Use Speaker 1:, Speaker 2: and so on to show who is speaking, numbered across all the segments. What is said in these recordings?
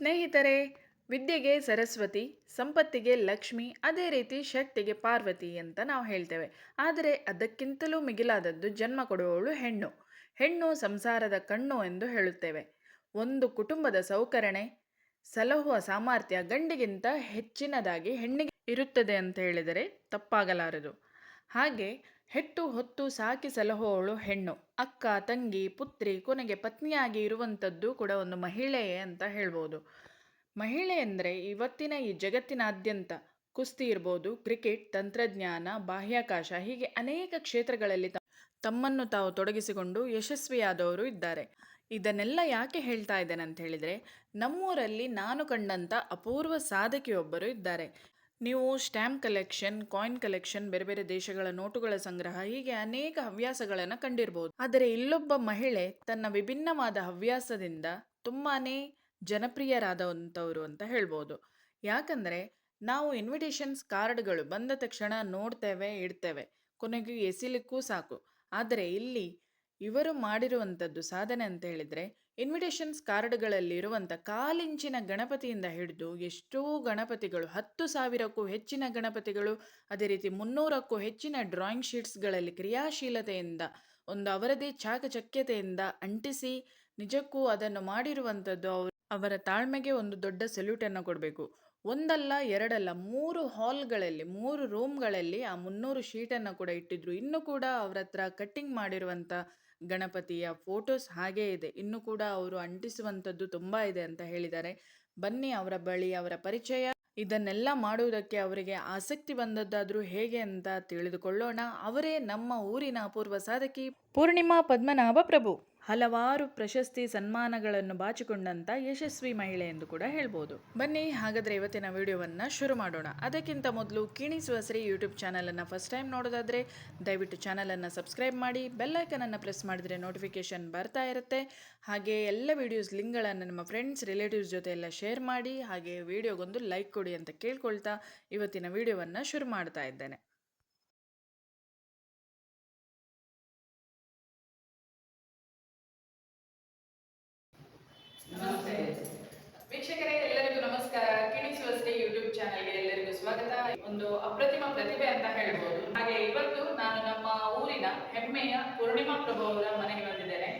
Speaker 1: ಸ್ನೇಹಿತರೆ, ವಿದ್ಯೆಗೆ ಸರಸ್ವತಿ, ಸಂಪತ್ತಿಗೆ ಲಕ್ಷ್ಮಿ, ಅದೇ ರೀತಿ ಶಕ್ತಿಗೆ ಪಾರ್ವತಿ ಅಂತ ನಾವು ಹೇಳ್ತೇವೆ. ಆದರೆ ಅದಕ್ಕಿಂತಲೂ ಮಿಗಿಲಾದದ್ದು ಜನ್ಮ ಕೊಡುವವಳು ಹೆಣ್ಣು. ಹೆಣ್ಣು ಸಂಸಾರದ ಕಣ್ಣು ಎಂದು ಹೇಳುತ್ತೇವೆ. ಒಂದು ಕುಟುಂಬದ ಸೌಕರಣೆ, ಸಲಹುವ ಸಾಮರ್ಥ್ಯ ಗಂಡಿಗಿಂತ ಹೆಚ್ಚಿನದಾಗಿ ಹೆಣ್ಣಿಗೆ ಇರುತ್ತದೆ ಅಂತ ಹೇಳಿದರೆ ತಪ್ಪಾಗಲಾರದು. ಹಾಗೆ ಹೆಟ್ಟು ಹೊತ್ತು ಸಾಕಿ ಸಲಹೋಳು ಹೆಣ್ಣು. ಅಕ್ಕ, ತಂಗಿ, ಪುತ್ರಿ ಕೊನೆಗೆ ಪತ್ನಿಯಾಗಿ ಇರುವಂಥದ್ದು ಕೂಡ ಒಂದು ಮಹಿಳೆಯೇ ಅಂತ ಹೇಳ್ಬೋದು. ಮಹಿಳೆ ಅಂದರೆ ಇವತ್ತಿನ ಈ ಜಗತ್ತಿನಾದ್ಯಂತ ಕುಸ್ತಿ ಇರ್ಬೋದು, ಕ್ರಿಕೆಟ್, ತಂತ್ರಜ್ಞಾನ, ಬಾಹ್ಯಾಕಾಶ ಹೀಗೆ ಅನೇಕ ಕ್ಷೇತ್ರಗಳಲ್ಲಿ ತಮ್ಮನ್ನು ತಾವು ತೊಡಗಿಸಿಕೊಂಡು ಯಶಸ್ವಿಯಾದವರು ಇದ್ದಾರೆ. ಇದನ್ನೆಲ್ಲ ಯಾಕೆ ಹೇಳ್ತಾ ಇದ್ದೇನೆ ಅಂತ ಹೇಳಿದರೆ, ನಮ್ಮೂರಲ್ಲಿ ನಾನು ಕಂಡಂಥ ಅಪೂರ್ವ ಸಾಧಕಿಯೊಬ್ಬರು ಇದ್ದಾರೆ. ನೀವು ಸ್ಟ್ಯಾಂಪ್ ಕಲೆಕ್ಷನ್, ಕಾಯಿನ್ ಕಲೆಕ್ಷನ್, ಬೇರೆ ಬೇರೆ ದೇಶಗಳ ನೋಟುಗಳ ಸಂಗ್ರಹ, ಹೀಗೆ ಅನೇಕ ಹವ್ಯಾಸಗಳನ್ನು ಕಂಡಿರಬಹುದು ಆದರೆ ಇಲ್ಲೊಬ್ಬ ಮಹಿಳೆ ತನ್ನ ವಿಭಿನ್ನವಾದ ಹವ್ಯಾಸದಿಂದ ತುಂಬಾನೇ ಜನಪ್ರಿಯರಾದಂಥವ್ರು ಅಂತ ಹೇಳ್ಬೋದು. ಯಾಕಂದರೆ ನಾವು ಇನ್ವಿಟೇಷನ್ಸ್ ಕಾರ್ಡ್ಗಳು ಬಂದ ತಕ್ಷಣ ನೋಡ್ತೇವೆ, ಇಡ್ತೇವೆ. ಕೊನೆಗೆ ಎಸಿಲಿಕ್ಕೂ ಸಾಕು. ಆದರೆ ಇಲ್ಲಿ ಇವರು ಮಾಡಿರುವಂಥದ್ದು ಸಾಧನೆ ಅಂತ ಹೇಳಿದರೆ ಇನ್ವಿಟೇಷನ್ಸ್ ಕಾರ್ಡ್ಗಳಲ್ಲಿ ಇರುವಂಥ ಕಾಲಿಂಚಿನ ಗಣಪತಿಯಿಂದ ಹಿಡಿದು ಎಷ್ಟೋ ಗಣಪತಿಗಳು, ಹತ್ತು ಸಾವಿರಕ್ಕೂ ಹೆಚ್ಚಿನ ಗಣಪತಿಗಳು, ಅದೇ ರೀತಿ ಮುನ್ನೂರಕ್ಕೂ ಹೆಚ್ಚಿನ ಡ್ರಾಯಿಂಗ್ ಶೀಟ್ಸ್ಗಳಲ್ಲಿ ಕ್ರಿಯಾಶೀಲತೆಯಿಂದ, ಒಂದು ಅವರದೇ ಚಾಕಚಕ್ಯತೆಯಿಂದ ಅಂಟಿಸಿ ನಿಜಕ್ಕೂ ಅದನ್ನು ಮಾಡಿರುವಂಥದ್ದು ಅವರು ಅವರ ತಾಳ್ಮೆಗೆ ಒಂದು ದೊಡ್ಡ ಸೆಲ್ಯೂಟನ್ನು ಕೊಡಬೇಕು. ಒಂದಲ್ಲ ಎರಡಲ್ಲ, ಮೂರು ಹಾಲ್ಗಳಲ್ಲಿ, ಮೂರು ರೂಮ್ಗಳಲ್ಲಿ ಆ ಮುನ್ನೂರು ಶೀಟನ್ನು ಕೂಡ ಇಟ್ಟಿದ್ರು. ಇನ್ನೂ ಕೂಡ ಅವರ ಹತ್ರ ಕಟ್ಟಿಂಗ್ ಮಾಡಿರುವಂಥ ಗಣಪತಿಯ ಫೋಟೋಸ್ ಹಾಗೇ ಇದೆ. ಇನ್ನೂ ಕೂಡ ಅವರು ಅಂಟಿಸುವಂಥದ್ದು ತುಂಬ ಇದೆ ಅಂತ ಹೇಳಿದ್ದಾರೆ. ಬನ್ನಿ ಅವರ ಬಳಿ ಅವರ ಪರಿಚಯ. ಇದನ್ನೆಲ್ಲ ಮಾಡುವುದಕ್ಕೆ ಅವರಿಗೆ ಆಸಕ್ತಿ ಬಂದದ್ದಾದರೂ ಹೇಗೆ ಅಂತ ತಿಳಿದುಕೊಳ್ಳೋಣ. ಅವರೇ ನಮ್ಮ ಊರಿನ ಅಪೂರ್ವ ಸಾಧಕಿ. ಪೂರ್ಣಿಮಾ ಪದ್ಮನಾಭ ಪ್ರಭು. ಹಲವಾರು ಪ್ರಶಸ್ತಿ ಸನ್ಮಾನಗಳನ್ನು ಬಾಚಿಕೊಂಡಂತ ಯಶಸ್ವಿ ಮಹಿಳೆ ಎಂದು ಕೂಡ ಹೇಳ್ಬೋದು. ಬನ್ನಿ, ಹಾಗಾದ್ರೆ ಇವತ್ತಿನ ವಿಡಿಯೋವನ್ನ ಶುರು ಮಾಡೋಣ. ಅದಕ್ಕಿಂತ ಮೊದಲು ಕಿಣಿಸುವ ಶ್ರೀ ಯೂಟ್ಯೂಬ್ ಚಾನಲನ್ನು ಫಸ್ಟ್ ಟೈಮ್ ನೋಡೋದಾದ್ರೆ ದಯವಿಟ್ಟು ಚಾನಲನ್ನು ಸಬ್ಸ್ಕ್ರೈಬ್ ಮಾಡಿ ಬೆಲ್ಲೈಕನನ್ನು ಪ್ರೆಸ್ ಮಾಡಿದ್ರೆ ನೋಟಿಫಿಕೇಷನ್ ಬರ್ತಾ ಇರುತ್ತೆ. ಹಾಗೆ ಎಲ್ಲ ವಿಡಿಯೋಸ್ ಲಿಂಕ್ಗಳನ್ನು ನಿಮ್ಮ ಫ್ರೆಂಡ್ಸ್ ರಿಲೇಟಿವ್ಸ್ ಜೊತೆ ಎಲ್ಲ ಶೇರ್ ಮಾಡಿ, ಹಾಗೆ ವಿಡಿಯೋಗೊಂದು ಲೈಕ್ ಕೊಡಿ ಅಂತ ಕೇಳ್ಕೊಳ್ತಾ ಇವತ್ತಿನ ವಿಡಿಯೋವನ್ನು ಶುರು ಮಾಡ್ತಾ ಇದ್ದೇನೆ. ವೀಕ್ಷಕರೇ, ಎಲ್ಲರಿಗೂ ನಮಸ್ಕಾರ. ಕಿಣಿಸುವಷ್ಟೇ ಯೂಟ್ಯೂಬ್ ಚಾನೆಲ್ಗೆ ಎಲ್ಲರಿಗೂ ಸ್ವಾಗತ. ಒಂದು ಅಪ್ರತಿಮ ಪ್ರತಿಭೆ ಅಂತ ಹೇಳ್ಬೋದು. ಹಾಗೆ ಇವತ್ತು ನಾನು ನಮ್ಮ ಊರಿನ ಹೆಮ್ಮೆಯ ಪೂರ್ಣಿಮಾ ಪ್ರಭು ಅವರ ಮನೆಗೆ ಬಂದಿದ್ದೇನೆ.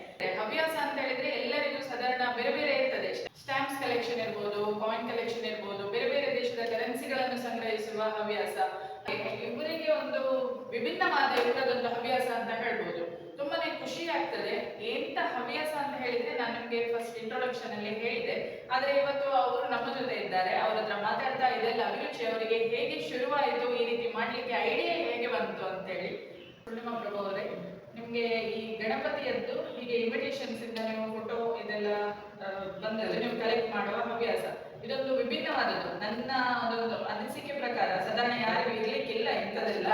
Speaker 1: ಹವ್ಯಾಸ ಅಂತ ಹೇಳಿದ್ರೆ ಎಲ್ಲರಿಗೂ ಸಾಧಾರಣ ಬೇರೆ ಬೇರೆ ಇರ್ತದೆ. ಸ್ಟಾಂಪ್ಸ್ ಕಲೆಕ್ಷನ್ ಇರ್ಬೋದು ಕಾಯಿನ್ ಕಲೆಕ್ಷನ್ ಇರ್ಬೋದು, ಬೇರೆ ಬೇರೆ ದೇಶದ ಕರೆನ್ಸಿಗಳನ್ನು ಸಂಗ್ರಹಿಸುವ ಹವ್ಯಾಸ. ಇವರಿಗೆ ಒಂದು ವಿಭಿನ್ನವಾದ ಇವರದೊಂದು ಹವ್ಯಾಸ ಅಂತ ಹೇಳ್ಬೋದು. ತುಂಬಾನೇ ಖುಷಿ ಆಗ್ತದೆ. ಎಂತ ಹವ್ಯಾಸ ಅಂತ ಹೇಳಿದ್ರೆ ನಾನು ನಿಮ್ಗೆ ಫಸ್ಟ್ ಇಂಟ್ರೊಡಕ್ಷನ್ ಅಲ್ಲಿ ಹೇಳಿದೆ. ಆದ್ರೆ ಇವತ್ತು ಅವರು ನಮ್ಮ ಜೊತೆ ಇದ್ದಾರೆ. ಅವ್ರ ಹತ್ರ ಮಾತಾಡ್ತಾ ಇದೆಲ್ಲ ಅಭಿರುಚಿ ಅವರಿಗೆ ಹೇಗೆ ಶುರುವಾಯಿತು, ಈ ರೀತಿ ಮಾಡ್ಲಿಕ್ಕೆ ಐಡಿಯಾ ಹೇಗೆ ಬಂತು ಅಂತ ಹೇಳಿ ಪೂರ್ಣಿಮಾ ಪ್ರಭು ಅವರೇ, ನಿಮ್ಗೆ ಈ ಗಣಪತಿಯದ್ದು ಹೀಗೆ ಇನ್ವಿಟೇಷನ್ಸ್ ಇಂದ ನೀವು ಫೋಟೋ ಇದೆಲ್ಲ ಬಂದದ್ದು, ನೀವು ಕಲೆಕ್ಟ್ ಮಾಡುವ ಹವ್ಯಾಸ. ಇದೊಂದು ವಿಭಿನ್ನವಾದದ್ದು. ನನ್ನ ಒಂದು ಅನಿಸಿಕೆ ಪ್ರಕಾರ, ಸಾಧಾರಣ ಯಾರಿಗೂ ಇರ್ಲಿಕ್ಕಿಲ್ಲ ಇಂಥದೆಲ್ಲ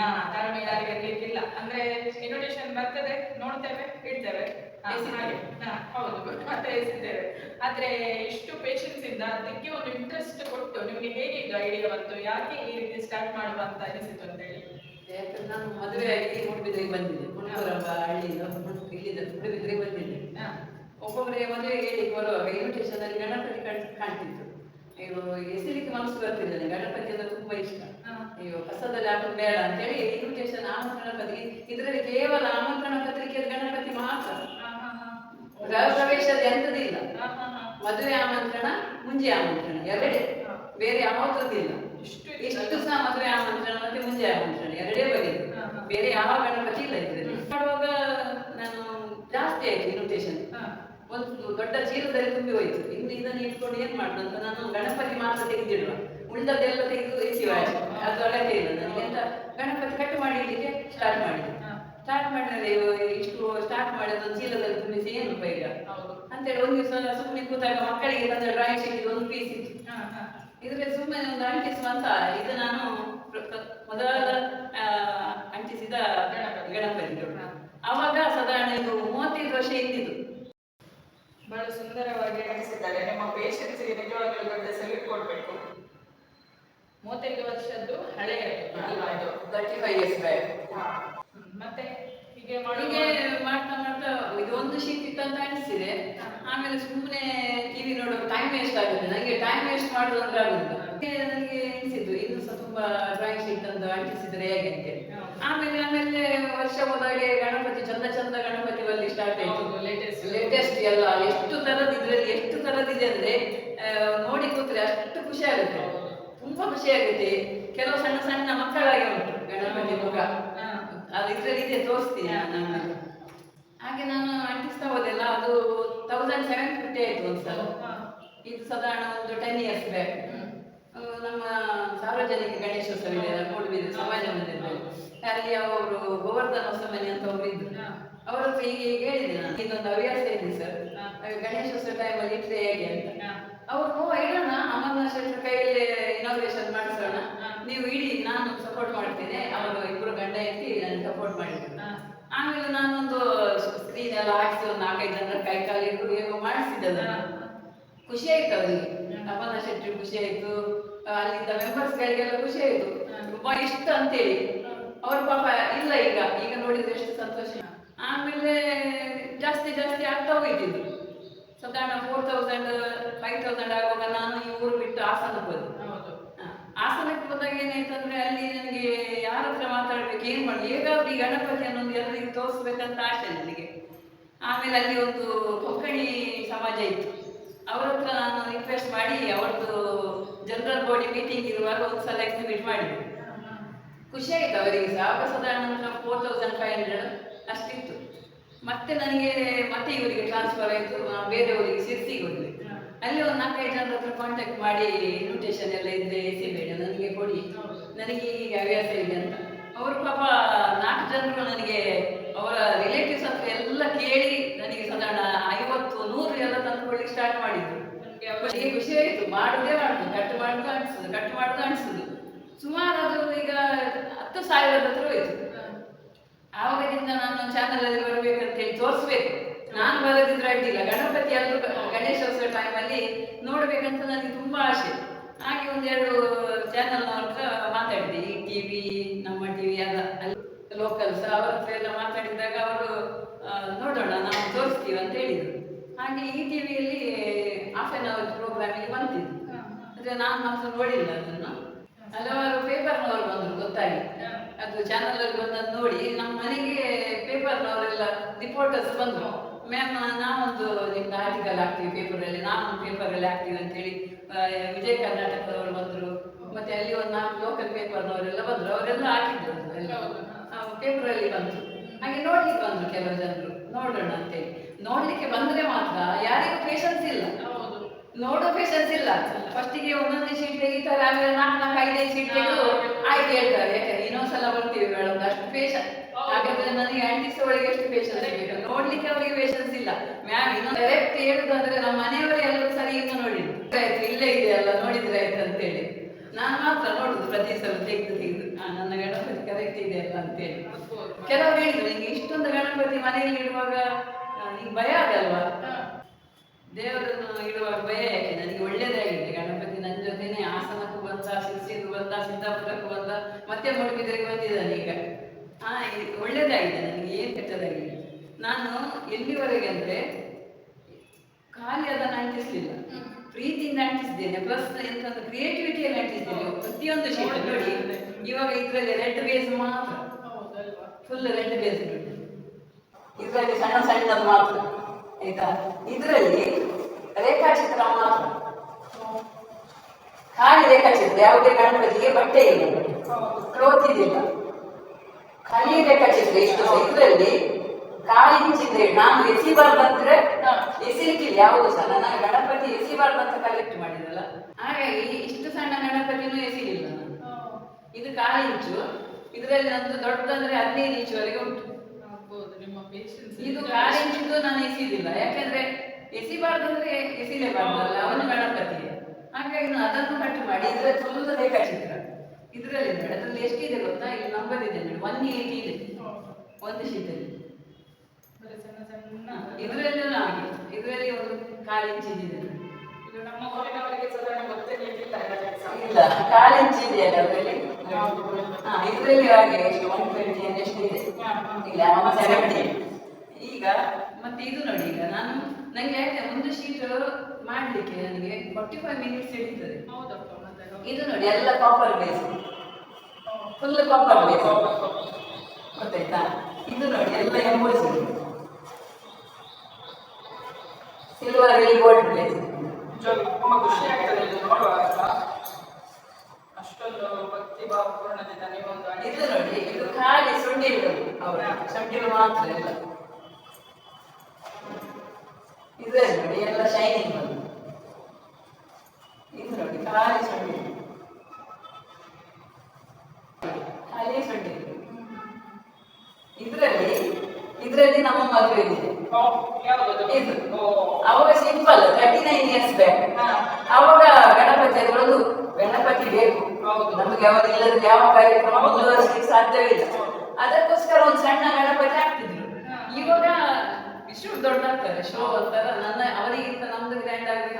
Speaker 1: ಹಾ ತಾಳ್ಮೆ ಯಾರಿಗೂ ಇರ್ಲಿಕ್ಕಿಲ್ಲ ಅಂದ್ರೆ ಇನ್ವಿಟೇಷನ್ ಬರ್ತದೆ ನೋಡ್ತೇವೆ ಇಡ್ತೇವೆ. ಹಾ, ಹಾಗೆ. ಹಾ, ಹೌದು. ಮತ್ತೆ ಎಸಿದ್ದೇವೆ ಆದ್ರೆ ಇಷ್ಟು ಪೇಷನ್ಸ್ ಇಂದ ಅದಕ್ಕೆ ಒಂದು ಇಂಟ್ರೆಸ್ಟ್ ಕೊಟ್ಟು ನಿಮ್ಗೆ ಹೇಗೆ ಇದು ಐಡಿಯಾ ಬಂತು? ಯಾಕೆ ಈ ರೀತಿ ಸ್ಟಾರ್ಟ್ ಮಾಡುವ ಅಂತ ಅನಿಸಿತು ಅಂತ ಹೇಳಿ.
Speaker 2: ಯಾಕಂದ್ರೆ ನಾನು ಮದುವೆ ಆಗಿ ಮೂಡುಬಿದ್ರೆಗೆ ಬಂದಿದ್ದೆ. ಮುಡುಪುರಮ್ಮ ಹಳ್ಳಿಯಿಂದ ಇಲ್ಲಿಂದ. ಮೂಡುಬಿದ್ರೆಗೆ ಬಂದಿದ್ದೆ.
Speaker 1: ಹಾ,
Speaker 2: ಮದುವೆ ಹೇಳಿ ಬರುವಾಗ ಇನ್ವಿಟೇಷನ್ ಅಲ್ಲಿ ಗಣಪತಿ ಕಾಣ್- ಕಾಣ್ತಿತ್ತು. ಇವರು ಎಸಿಲಿಕ್ಕೆ ಮನಸ್ಸು ಬರ್ತಿದ್ದಾನೆ ಗಣಪತಿ ಅಂದ್ರೆ ತುಂಬಾ ಇಷ್ಟ. ಅಯ್ಯೋ ಹೊಸದಲ್ಲಿ ಹಾಕೋದು ಬೇಡ ಅಂತ ಹೇಳಿ ಇನ್ವಿಟೇಷನ್ ಆಮಂತ್ರಣ ಪತ್ರಿಕೆ ಇದರಲ್ಲಿ ಕೇವಲ ಆಮಂತ್ರಣ ಪತ್ರಿಕೆ ಗಣಪತಿ ಮಾತ್ರ. ಗೃಹ ಪ್ರವೇಶದ ಎಂತದಿಲ್ಲ. ಮದುವೆ ಆಮಂತ್ರಣ ಮುಂಜೆ ಆಮಂತ್ರಣ ಎರಡೇ. ಬೇರೆ ಯಾವುದಿಲ್ಲ
Speaker 1: ಇಷ್ಟು
Speaker 2: ಸಹ ಮದುವೆ ಆಮಂತ್ರಣ ಮತ್ತೆ ಮುಂಜೆ ಆಮಂತ್ರಣ ಎರಡೇ
Speaker 1: ಹಾ.
Speaker 2: ಬೇರೆ ಯಾವ ಗಣಪತಿ ಇಲ್ಲ ಇದರಲ್ಲಿ. ಮಾಡುವಾಗ ನಾನು ಜಾಸ್ತಿ ಆಯ್ತು ಇನ್ವಿಟೇಷನ್. ಒಂದು ದೊಡ್ಡ ಚೀಲದಲ್ಲಿ ತುಂಬಿ ಹೋಯ್ತು. ಇನ್ನು ಇದನ್ನು ಇಟ್ಕೊಂಡು ಏನ್ ಮಾಡುದು ಅಂತ ನಾನು ಗಣಪತಿ ಮಾತ್ರ ತೆಗೆದಿಡುವ. ಉಳಿದದ್ದೆಲ್ಲ ತೆಗೆದು ಅದು ಅಳತೆ ಇಲ್ಲ ನನಗೆ ಅಂತ ಗಣಪತಿ ಕಟ್ ಮಾಡಿ ಇಡ್ಲಿಕ್ಕೆ ಸ್ಟಾರ್ಟ್ ಮಾಡಿದೆ. ಸ್ಟಾರ್ಟ್ ಮಾಡಿದ್ರೆ ಇಷ್ಟು ಸ್ಟಾರ್ಟ್ ಮಾಡಿದ ಚೀಲದಲ್ಲಿ ತುಂಬಿಸಿ ಏನು ಉಪಯೋಗ. ಅಂತೇಳಿ ಒಂದು ದಿವಸ ಸುಮ್ಮನೆ ಕೂತಾಗ ಮಕ್ಕಳಿಗೆ ತಂದ ಡ್ರಾಯಿಂಗ್ ಶೀಟ್ ಒಂದು ಪೀಸ್ ಇತ್ತು
Speaker 1: ಹಾ.
Speaker 2: ಸುಮ್ಮನೆ ಒಂದು ಅಂಟಿಸುವಂತ ಇದು ನಾನು ಮೊದಲ ಅಂಟಿಸಿದ
Speaker 1: ಗಣಪತಿ.
Speaker 2: ಗಣಪತಿಗಳು. ಅವಾಗ ಸಾಧಾರಣ ಇದು ಮೂವತ್ತೈದು ವರ್ಷ ಇದ್ದಿದ್ದು
Speaker 1: ಬಹಳ ಸುಂದರವಾಗಿ ಅನಿಸಿದ್ದಾರೆ ನಿಮ್ಮ ಪೇಷನ್ಸ್ಗೆ ನಿಜವಾಗ್ಲೂ ದೊಡ್ಡ ಸಲ್ಯೂಟ್ ಕೊಡ್ಬೇಕು ಮೂವತ್ತೈದು ವರ್ಷದ್ದು ಹಳೆಯದು ಇದು
Speaker 2: ತರ್ಟಿ ಫೈವ್ ಇಯರ್ಸ್ ಬ್ಯಾಕ್
Speaker 1: ಮತ್ತೆ ಹೀಗೆ
Speaker 2: ಹೀಗೆ ಮಾಡ್ತಾ ಮಾಡ್ತಾ ಇದು ಒಂದು ಶೀಟ್ ಇತ್ತು ಅಂತ ಅನಿಸಿದೆ ಆಮೇಲೆ ಸುಮ್ಮನೆ ಟಿವಿ ನೋಡೋ ಟೈಮ್ ವೇಸ್ಟ್ ಆಗುತ್ತೆ. ನನಗೆ ಟೈಮ್ ವೇಸ್ಟ್ ಮಾಡೋದು ಅಂದ್ರೆ ಹಾಗೆ ನನಗೆ ಎನಿಸಿದ್ದು ಇನ್ನು ಸಹ ತುಂಬಾ ಡ್ರಾಯಿಂಗ್ ಶೀಟ್ ತಂದು ಅಂಟಿಸಿದ್ರೆ ಹೇಗೆ ಅಂತ ಆಮೇಲೆ ಆಮೇಲೆ ವರ್ಷ ಹೋದಾಗೆ ಗಣಪತಿ ಚಂದ ಚಂದ ಗಣಪತಿ ಬಲ್ಲಿ ಸ್ಟಾರ್ಟ್ ಆಯ್ತು.
Speaker 3: ಲೇಟೆಸ್ಟ್.
Speaker 2: ಲೇಟೆಸ್ಟ್ ಎಲ್ಲ ಎಷ್ಟು ತರದ್ ಇದ್ರಲ್ಲಿ ಎಷ್ಟು ತರದಿದೆ ಅಂದ್ರೆ ನೋಡಿ ಕೂತ್ರೆ ಅಷ್ಟು ಖುಷಿ ಆಗುತ್ತೆ. ತುಂಬಾ ಖುಷಿ ಆಗುತ್ತೆ ಕೆಲವು ಸಣ್ಣ ಸಣ್ಣ ಮಕ್ಕಳಾಗಿ ಉಂಟು ಗಣಪತಿ ಮುಖ. ಅದು ಇದ್ರ ಇದೆ ತೋರಿಸ್ತೀನಿ ನಾನು ಹಾಗೆ ನಾನು ಅಂಟಿಸ್ತಾ ಹೋದೆಲ್ಲ ಅದು ತೌಸಂಡ್ ಸೆವೆನ್ ಫಿಫ್ಟಿ ಆಯ್ತು ಒಂದ್ಸಲ. ಇದು ಸಾಧಾರಣ ಒಂದು ಟೆನ್ ಇಯರ್ಸ್ ಬ್ಯಾಕ್ ನಮ್ಮ ಸಾರ್ವಜನಿಕ ಗಣೇಶೋತ್ಸವ ಇದೆ ಮೂಡುಬಿದ್ರೆ ಸಮಾಜ ಮಂದಿರದಲ್ಲಿ. ಅಲ್ಲಿ ಅವರು ಗೋವರ್ಧನ ಹೊಸಮನಿ ಅಂತ ಒಬ್ರು ಇದ್ರು.
Speaker 3: ಅವರು
Speaker 2: ಅವ್ರ ಹತ್ರ ಹೀಗೆ ಹೀಗೆ ಹೇಳಿದೆ ನಾನು. ಇದೊಂದು ಹವ್ಯಾಸ ಇದೆ ಸರ್. ಗಣೇಶೋತ್ಸವ ಟೈಮಲ್ಲಿ ಇಟ್ಟರೆ ಹೇಗೆ ಅಂತ. ಅವರು ಇಡೋಣ ಅಮರನಾಥ ಶೆಟ್ರ ಕೈಯಲ್ಲಿ ಇನಾಗ್ರೇಷನ್ ಮಾಡಿಸೋಣ. ನೀವು ಇಡಿ ನಾನು ಸಪೋರ್ಟ್ ಮಾಡ್ತೇನೆ. ಅವರು ಇಬ್ಬರು ಗಂಡ ಎತ್ತಿ ನಾನು ಸಪೋರ್ಟ್ ಮಾಡಿದ್ರು. ಆಮೇಲೆ ನಾನೊಂದು ಸ್ಕ್ರೀನ್ ಎಲ್ಲ ಹಾಕಿಸಿ ಒಂದು ನಾಲ್ಕೈದು ಜನರ ಕೈ ಕಾಲಿಗೂ ಹೇಗೋ ಮಾಡಿಸಿದ್ದೆ. ಖುಷಿ ಆಯ್ತು ಅವರಿಗೆ ಅಮರನಾಥ ಶೆಟ್ಟಿ ಖುಷಿ ಆಯ್ತು. ಅಲ್ಲಿದ್ದ ಮೆಂಬರ್ಸ್ ಗಳಿಗೆಲ್ಲ ಖುಷಿ ಆಯ್ತು.
Speaker 3: ಬಾ
Speaker 2: ತುಂಬಾ ಇಷ್ಟ ಅಂತೇಳಿ. ಅವ್ರ ಪಾಪ ಇಲ್ಲ ಈಗ. ಈಗ ನೋಡಿದ್ರೆ ಎಷ್ಟು ಸಂತೋಷ. ಆಮೇಲೆ ಜಾಸ್ತಿ ಜಾಸ್ತಿ ಆಗ್ತಾ ಹೋಯ್ತಿದ್ದು ಸಾಧಾರಣ ಫೋರ್ ತೌಸಂಡ್ ಫೈವ್ ತೌಸಂಡ್ ಆಗುವಾಗ ನಾನು ಈ ಊರು ಬಿಟ್ಟು ಹಾಸನಕ್ಕೆ ಹೋದೆ. ಹಾಸನಕ್ಕೆ ಹೋದಾಗ ಏನಾಯ್ತಂದ್ರೆ ಅಲ್ಲಿ ನನಗೆ ಯಾರ ಹತ್ರ ಮಾತಾಡ್ಬೇಕು ಏನ್ ಮಾಡಿ ಹೇಗಾದ್ರೂ ಈ ಗಣಪತಿ ಅನ್ನೊಂದು ಎಲ್ಲರಿಗೆ ತೋರಿಸ್ಬೇಕಂತ ಆಸೆ ನನಗೆ. ಆಮೇಲೆ ಅಲ್ಲಿ ಒಂದು ಕೊಂಕಣಿ ಸಮಾಜ ಇತ್ತು. ಅವ್ರ ಹತ್ರ ನಾನು ರಿಕ್ವೆಸ್ಟ್ ಮಾಡಿ ಅವ್ರದ್ದು ಜನರಲ್ ಬಾಡಿ ಮೀಟಿಂಗ್ ಇರುವಾಗ ಒಂದು ಸಲ ಎಕ್ಸಿಬಿಟ್ ಮಾಡಿದ್ದೆ
Speaker 3: ಹಾ.
Speaker 2: ಖುಷಿ ಆಯ್ತು ಅವರಿಗೆ ಸಹ. ಸಾಧಾರಣ ಫೋರ್ ತೌಸಂಡ್ ಫೈವ್ ಹಂಡ್ರೆಡ್ ಅಷ್ಟಿತ್ತು. ಮತ್ತೆ ನನಗೆ ಮತ್ತೆ ಇವರಿಗೆ ಟ್ರಾನ್ಸ್ಫರ್ ಆಯಿತು ಬೇರೆ ಊರಿಗೆ ಸಿರ್ಸಿಗೆ ಹೋದ್ವಿ ಅಲ್ಲಿ ಒಂದು ನಾಲ್ಕೈದು ಜನರ ಹತ್ರ ಕಾಂಟ್ಯಾಕ್ಟ್ ಮಾಡಿ ಇನ್ವಿಟೇಷನ್ ಎಲ್ಲ ಇದ್ರೆ ಎಸಿ ಬೇಡ ನನಗೆ ಕೊಡಿ. ನನಗೆ ಈಗ ಹವ್ಯಾಸ ಇದೆ ಅಂತ. ಅವರು ಪಾಪ ನಾಲ್ಕು ಜನರು ನನಗೆ ಅವರ ರಿಲೇಟಿವ್ಸ್ ಹತ್ರ ಎಲ್ಲ ಕೇಳಿ ನನಗೆ ಸಾಧಾರಣ ಐವತ್ತು ನೂರು ಎಲ್ಲ ತಂದುಕೊಳ್ಳಿಕ್ಕೆ ಸ್ಟಾರ್ಟ್ ಮಾಡಿದ್ರು. ನನಗೆ ಖುಷಿ ಆಯ್ತು. ಮಾಡುದೇ ಮಾಡುದು ಕಟ್ ಮಾಡುದು ಅನಿಸುದು ಕಟ್ ಮಾಡುದು ಅನಿಸುದು. ಸುಮಾರು ಅದು ಈಗ ಹತ್ತು ಸಾವಿರದ ಹತ್ರ ಹೋಯ್ತು.
Speaker 3: ಹಾ.
Speaker 2: ಆವಾಗಿನಿಂದ ನಾನು ಚಾನಲ್ ಅಲ್ಲಿ ಬರ್ಬೇಕಂತ ಹೇಳಿ ತೋರಿಸ್ಬೇಕು. ನಾನು ಬರೋದಿದ್ರೆ ಅಡ್ಡಿಲ್ಲ ಗಣಪತಿ ಎಲ್ಲರೂ ಗಣೇಶೋತ್ಸವ ಟೈಮಲ್ಲಿ ನೋಡ್ಬೇಕಂತ ನನಗೆ ತುಂಬಾ ಆಸೆ. ಹಾಗೆ ಒಂದೆರಡು ಚಾನಲ್ ಹತ್ರ ಮಾತಾಡಿದೆ. ಈ ಟಿವಿ ನಮ್ಮ ಟಿವಿ ಎಲ್ಲ ಅಲ್ಲಿ ಲೋಕಲ್ಸ್ ಅವ್ರ ಹತ್ರ ಎಲ್ಲ ಮಾತಾಡಿದಾಗ ಅವರು ನೋಡೋಣ ನಾವು ತೋರಿಸ್ತೀವಿ ಅಂತ ಹೇಳಿದ್ರು. ಹಾಗೆ ಈ ಟಿವಿಯಲ್ಲಿ ಹಾಫ್ ಆನ್ ಅವರ್ ಪ್ರೋಗ್ರಾಮಿಗೆ ಬಂತಿದ್ದು. ಅಂದ್ರೆ ನಾನು ಮಾತ್ರ ನೋಡಿಲ್ಲ ಅದನ್ನು. ಹಲವಾರು ಪೇಪರ್ನವರು ಬಂದರು ಗೊತ್ತಾಗಿ. ಅದು ಚಾನಲ್ ಅಲ್ಲಿ ಬಂದದ್ದು ನೋಡಿ ನಮ್ಮ ಮನೆಗೆ ಪೇಪರ್ ಪೇಪರ್ನವರೆಲ್ಲ ರಿಪೋರ್ಟರ್ಸ್ ಬಂದ್ರು. ಮ್ಯಾಮ್ ನಾವೊಂದು ನಿಮ್ದು ಆರ್ಟಿಕಲ್ ಹಾಕ್ತೀವಿ ಪೇಪರಲ್ಲಿ ನಾವೊಂದು ಪೇಪರಲ್ಲಿ ಹಾಕ್ತೀವಿ ಅಂತೇಳಿ ಹೇಳಿ ವಿಜಯ ಕರ್ನಾಟಕದವರು ಬಂದ್ರು. ಮತ್ತೆ ಅಲ್ಲಿ ಒಂದು ನಾಲ್ಕು ಲೋಕಲ್ ಪೇಪರ್ನವರೆಲ್ಲ ಬಂದ್ರು. ಅವರೆಲ್ಲ ಹಾಕಿದ್ರು
Speaker 3: ಪೇಪರ್.
Speaker 2: ಪೇಪರಲ್ಲಿ ಬಂತು ಹಾಗೆ ನೋಡ್ಲಿಕ್ಕೆ ಬಂದರು ಕೆಲವು ಜನರು. ನೋಡೋಣ ಅಂತೇಳಿ. ನೋಡ್ಲಿಕ್ಕೆ ಬಂದ್ರೆ ಮಾತ್ರ ಯಾರಿಗೂ ಪೇಷನ್ಸ್ ಇಲ್ಲ. ನೋಡೋ ಪೇಷನ್ಸ್ ಇಲ್ಲ. ಫಸ್ಟಿಗೆ ಒಂದೊಂದು ಶೀಟ್ ತೆಗಿತಾರೆ ಆಮೇಲೆ ನಾಲ್ಕು ನಾಲ್ಕು ಐದೈದು ಶೀಟ್ ತೆಗೆದು ಆಯ್ತು ಹೇಳ್ತಾರೆ. ಯಾಕಂದ್ರೆ ಇನ್ನೊಂದ್ಸಲ ಬರ್ತೀವಿ ಮೇಡಮ್ ಅಷ್ಟು ಪೇಷನ್ ಹಾಗಾದ್ರೆ ನನಗೆ ಆಂಟಿಸ್ ಒಳಗೆ ಎಷ್ಟು ಪೇಷನ್ಸ್ ಬೇಕು. ನೋಡ್ಲಿಕ್ಕೆ ಅವರಿಗೆ ಪೇಷನ್ಸ್ ಇಲ್ಲ. ಮ್ಯಾಮ್ ಇನ್ನೊಂದು ಡೈರೆಕ್ಟ್ ಹೇಳುದಂದ್ರೆ ನಮ್ಮ ಮನೆಯವರು ಎಲ್ಲರೂ ಸರಿ ಇನ್ನು ನೋಡಿ. ಆಯ್ತು ಇಲ್ಲೇ ಇದೆ ಅಲ್ಲ ನೋಡಿದ್ರೆ ಆಯ್ತು ಅಂತೇಳಿ. ನಾನು ಮಾತ್ರ ನೋಡುದು ಪ್ರತಿ ಸಲ ತೆಗೆದು ತೆಗೆದು. ನನ್ನ ಗಣಪತಿ ಕರೆಕ್ಟ್ ಇದೆ ಅಲ್ಲ ಅಂತೇಳಿ. ಕೆಲವರು ಹೇಳಿದ್ರು ನಿಂಗೆ ಇಷ್ಟೊಂದು ಗಣಪತಿ ಮನೆಯಲ್ಲಿ ಇಡುವಾಗ ನಿಂಗೆ ಭಯ ಆಗಲ್ವಾ. ದೇವರನ್ನು ಇಡುವ ಭಯ ಯಾಕೆ? ನನಗೆ ಒಳ್ಳೇದಾಗಿದೆ ಗಣಪತಿ ನನ್ನ ಜೊತೆನೆ ಹಾಸನಕ್ಕೂ ಬಂದ ಶಿರ್ಸಿಗೂ ಬಂದ ಸಿದ್ದಾಪುರಕ್ಕೂ ಬಂದ ಮತ್ತೆ ಮೂಡುಬಿದಿರೆಗೆ ಬಂದಿದ್ದಾನೆ ಈಗ. ಹಾ ಒಳ್ಳೇದಾಗಿದೆ ನನಗೆ ಏನು ಕೆಟ್ಟದಾಗಿದೆ? ನಾನು ಎಲ್ಲಿವರೆಗೆ ಅಂದ್ರೆ ಖಾಲಿ ಅದನ್ನು ಅಂಟಿಸ್ಲಿಲ್ಲ ಪ್ರೀತಿಯಿಂದ ಅಂಟಿಸಿದ್ದೇನೆ ಪ್ಲಸ್ ಎಂತಂದ್ರೆ ಕ್ರಿಯೇಟಿವಿಟಿಯಲ್ಲಿ ಅಂಟಿಸಿದ್ದೇನೆ ಪ್ರತಿಯೊಂದು ಶೀಟ್ ನೋಡಿ ಇವಾಗ ಇದರಲ್ಲಿ ರೆಡ್ ಬೇಸ್ ಮಾತ್ರ? ಫುಲ್ ರೆಡ್ ಬೇಸ್ ಇದರಲ್ಲಿ ಸಣ್ಣ ಸಣ್ಣದು ಮಾತ್ರ ಆಯ್ತಾ? ಇದರಲ್ಲಿ ರೇಖಾಚಿತ್ರ ಯಾವುದೇ ಗಣಪತಿಗೆ ಬಟ್ಟೆ ಇಲ್ಲ. ಕ್ಲೋತ್ ಇದಿಲ್ಲ ಖಾಲಿ ರೇಖಾಚಿತ್ರ ಇಷ್ಟು ಇದರಲ್ಲಿ ಕಾಲಿ ಚಿತ್ರ ನಾನು ಎಸಿಬಾರ್ದಂದ್ರೆ ಎಸಿಲಿಕ್ಕಿಲ್ಲ ಯಾವುದು ಸಹ. ನನ್ನ ಗಣಪತಿ ಎಸಿಬಾರ್ದಂತ ಕಲೆಕ್ಟ್ ಮಾಡಿದಲ್ಲ ಹಾಗಾಗಿ ಇಷ್ಟು ಸಣ್ಣ ಗಣಪತಿನೂ ಎಸಿಲಿಲ್ಲ ಇದು ಕಾಲು ಇಂಚು. ಇದರಲ್ಲಿ ನಂದು ದೊಡ್ಡದಂದ್ರೆ ಹದಿನೈದು ಇಂಚುವರೆಗೆ ಉಂಟು. ಇದು
Speaker 3: ಕಾಲಿ
Speaker 2: ಕಾಲು ಇಂಚಿದ್ದು ನಾನು ಎಸಿದಿಲ್ಲ ಯಾಕಂದ್ರೆ ಎಸಿಬಾರ್ದಂದ್ರೆ ಎಸಿಲೇಬಾರ್ದಲ್ಲ ಅವನು ಗಣಪತಿ ಹಾಗಾಗಿ ನಾನು ಅದನ್ನು ಕಟ್ ಮಾಡಿ. ಇದ್ರೆ ಫುಲ್ ರೇಖಾಚಿತ್ರ. ಇದರಲ್ಲಿ ನೋಡಿ ಅದರಲ್ಲಿ ಎಷ್ಟಿದೆ ಗೊತ್ತಾ? ಇಲ್ಲಿ ನಂಬರ್ ಇದೆ ನೋಡಿ ಒನ್ ಏಟಿ ಇದೆ. ಒಂದು ಶೀಟಲ್ಲಿ. ಇದರಲ್ಲಿ ಹಾಗೆ. ಇದರಲ್ಲಿ ಒಂದು ಕಾಲು ಇಂಚಿದೆ
Speaker 3: ಇದು.
Speaker 2: ಇಲ್ಲ. ಕಾಲು ಇಂಚ್ ಇದೆ ಅದರಲ್ಲಿ. ಇದರಲ್ಲಿ ಹಾಗೆ ಎಷ್ಟು? ಒನ್ ಟ್ವೆಂಟಿ ಎಷ್ಟು ಇದೆ
Speaker 3: ಹಾ, ಹಾ.
Speaker 2: ಇಲ್ಲ ಅವನ ಸೆವೆಂಟಿ. ಈಗ ಮತ್ತೆ ಇದು ನೋಡಿ ಈಗ ನಾನು ನಂಗೆ ಯಾಕೆ ಒಂದು ಶೀಟ್ ಮಾಡ್ಲಿಕ್ಕೆ ನನಗೆ ಫಾರ್ಟಿ ಫೈವ್ ಮಿನಿಟ್ಸ್ ಹಿಡಿತದೆ ಇದು ನೋಡಿ ಎಲ್ಲ copper base full copper base ಗೊತ್ತಾಯ್ತಾ? ಇದು ನೋಡಿ ಎಲ್ಲ ಎಂಬೋಸ್ ಸಿಲ್ವರ್ ಅಲ್ಲಿ ಗೋಲ್ಡ್
Speaker 3: ನಿಜವಾಗ್ಲೂ ತುಂಬಾ ಖುಷಿ ಆಗ್ತದೆ ನೋಡುವಾಗ. ಅಷ್ಟೊಂದು ಭಕ್ತಿ ಭಾವಪೂರ್ಣದಿಂದ ನೀವೊಂದು
Speaker 2: ಇದು ನೋಡಿ ಇದು ಖಾಲಿ ಸುಂಡಿಲು. ಅವರ ಸುಂಡಿಲು ಮಾತ್ರ ಇಲ್ಲ. ಇದೆ ನೋಡಿ ಎಲ್ಲ ಶೈನಿಂಗ್ ಬಂದು. ಇದು ಕಾಲಿ ಇದರಲ್ಲಿ ಇದರಲ್ಲಿ ನಮ್ಮ ಮದುವೆ ಇದೆ? ಇದು ಅವಾಗ simple thirty nine years back. ಅವಾಗ ಗಣಪತಿ ಅದರೊಂದು ಗಣಪತಿ ಬೇಕು. ನಮಗೆ ಅವಾಗ ಇಲ್ಲದ್ರೆ ಯಾವ ಕಾರ್ಯಕ್ರಮ ಮುಂದುವರಿಸಲಿಕ್ಕೆ ಸಾಧ್ಯವಿಲ್ಲ ಅದಕ್ಕೋಸ್ಕರ ಒಂದು ಸಣ್ಣ ಗಣಪತಿ ಹಾಕ್ತಿದ್ರು. ಇವಾಗ ಇಷ್ಟು ದೊಡ್ಡದಾಗ್ತಾರೆ ಶೋ ಅಂತಾರ. ನನ್ನ ಅವರಿಗಿಂತ ನಮ್ದು ಗ್ರ್ಯಾಂಡ್
Speaker 3: ಆಗಿ.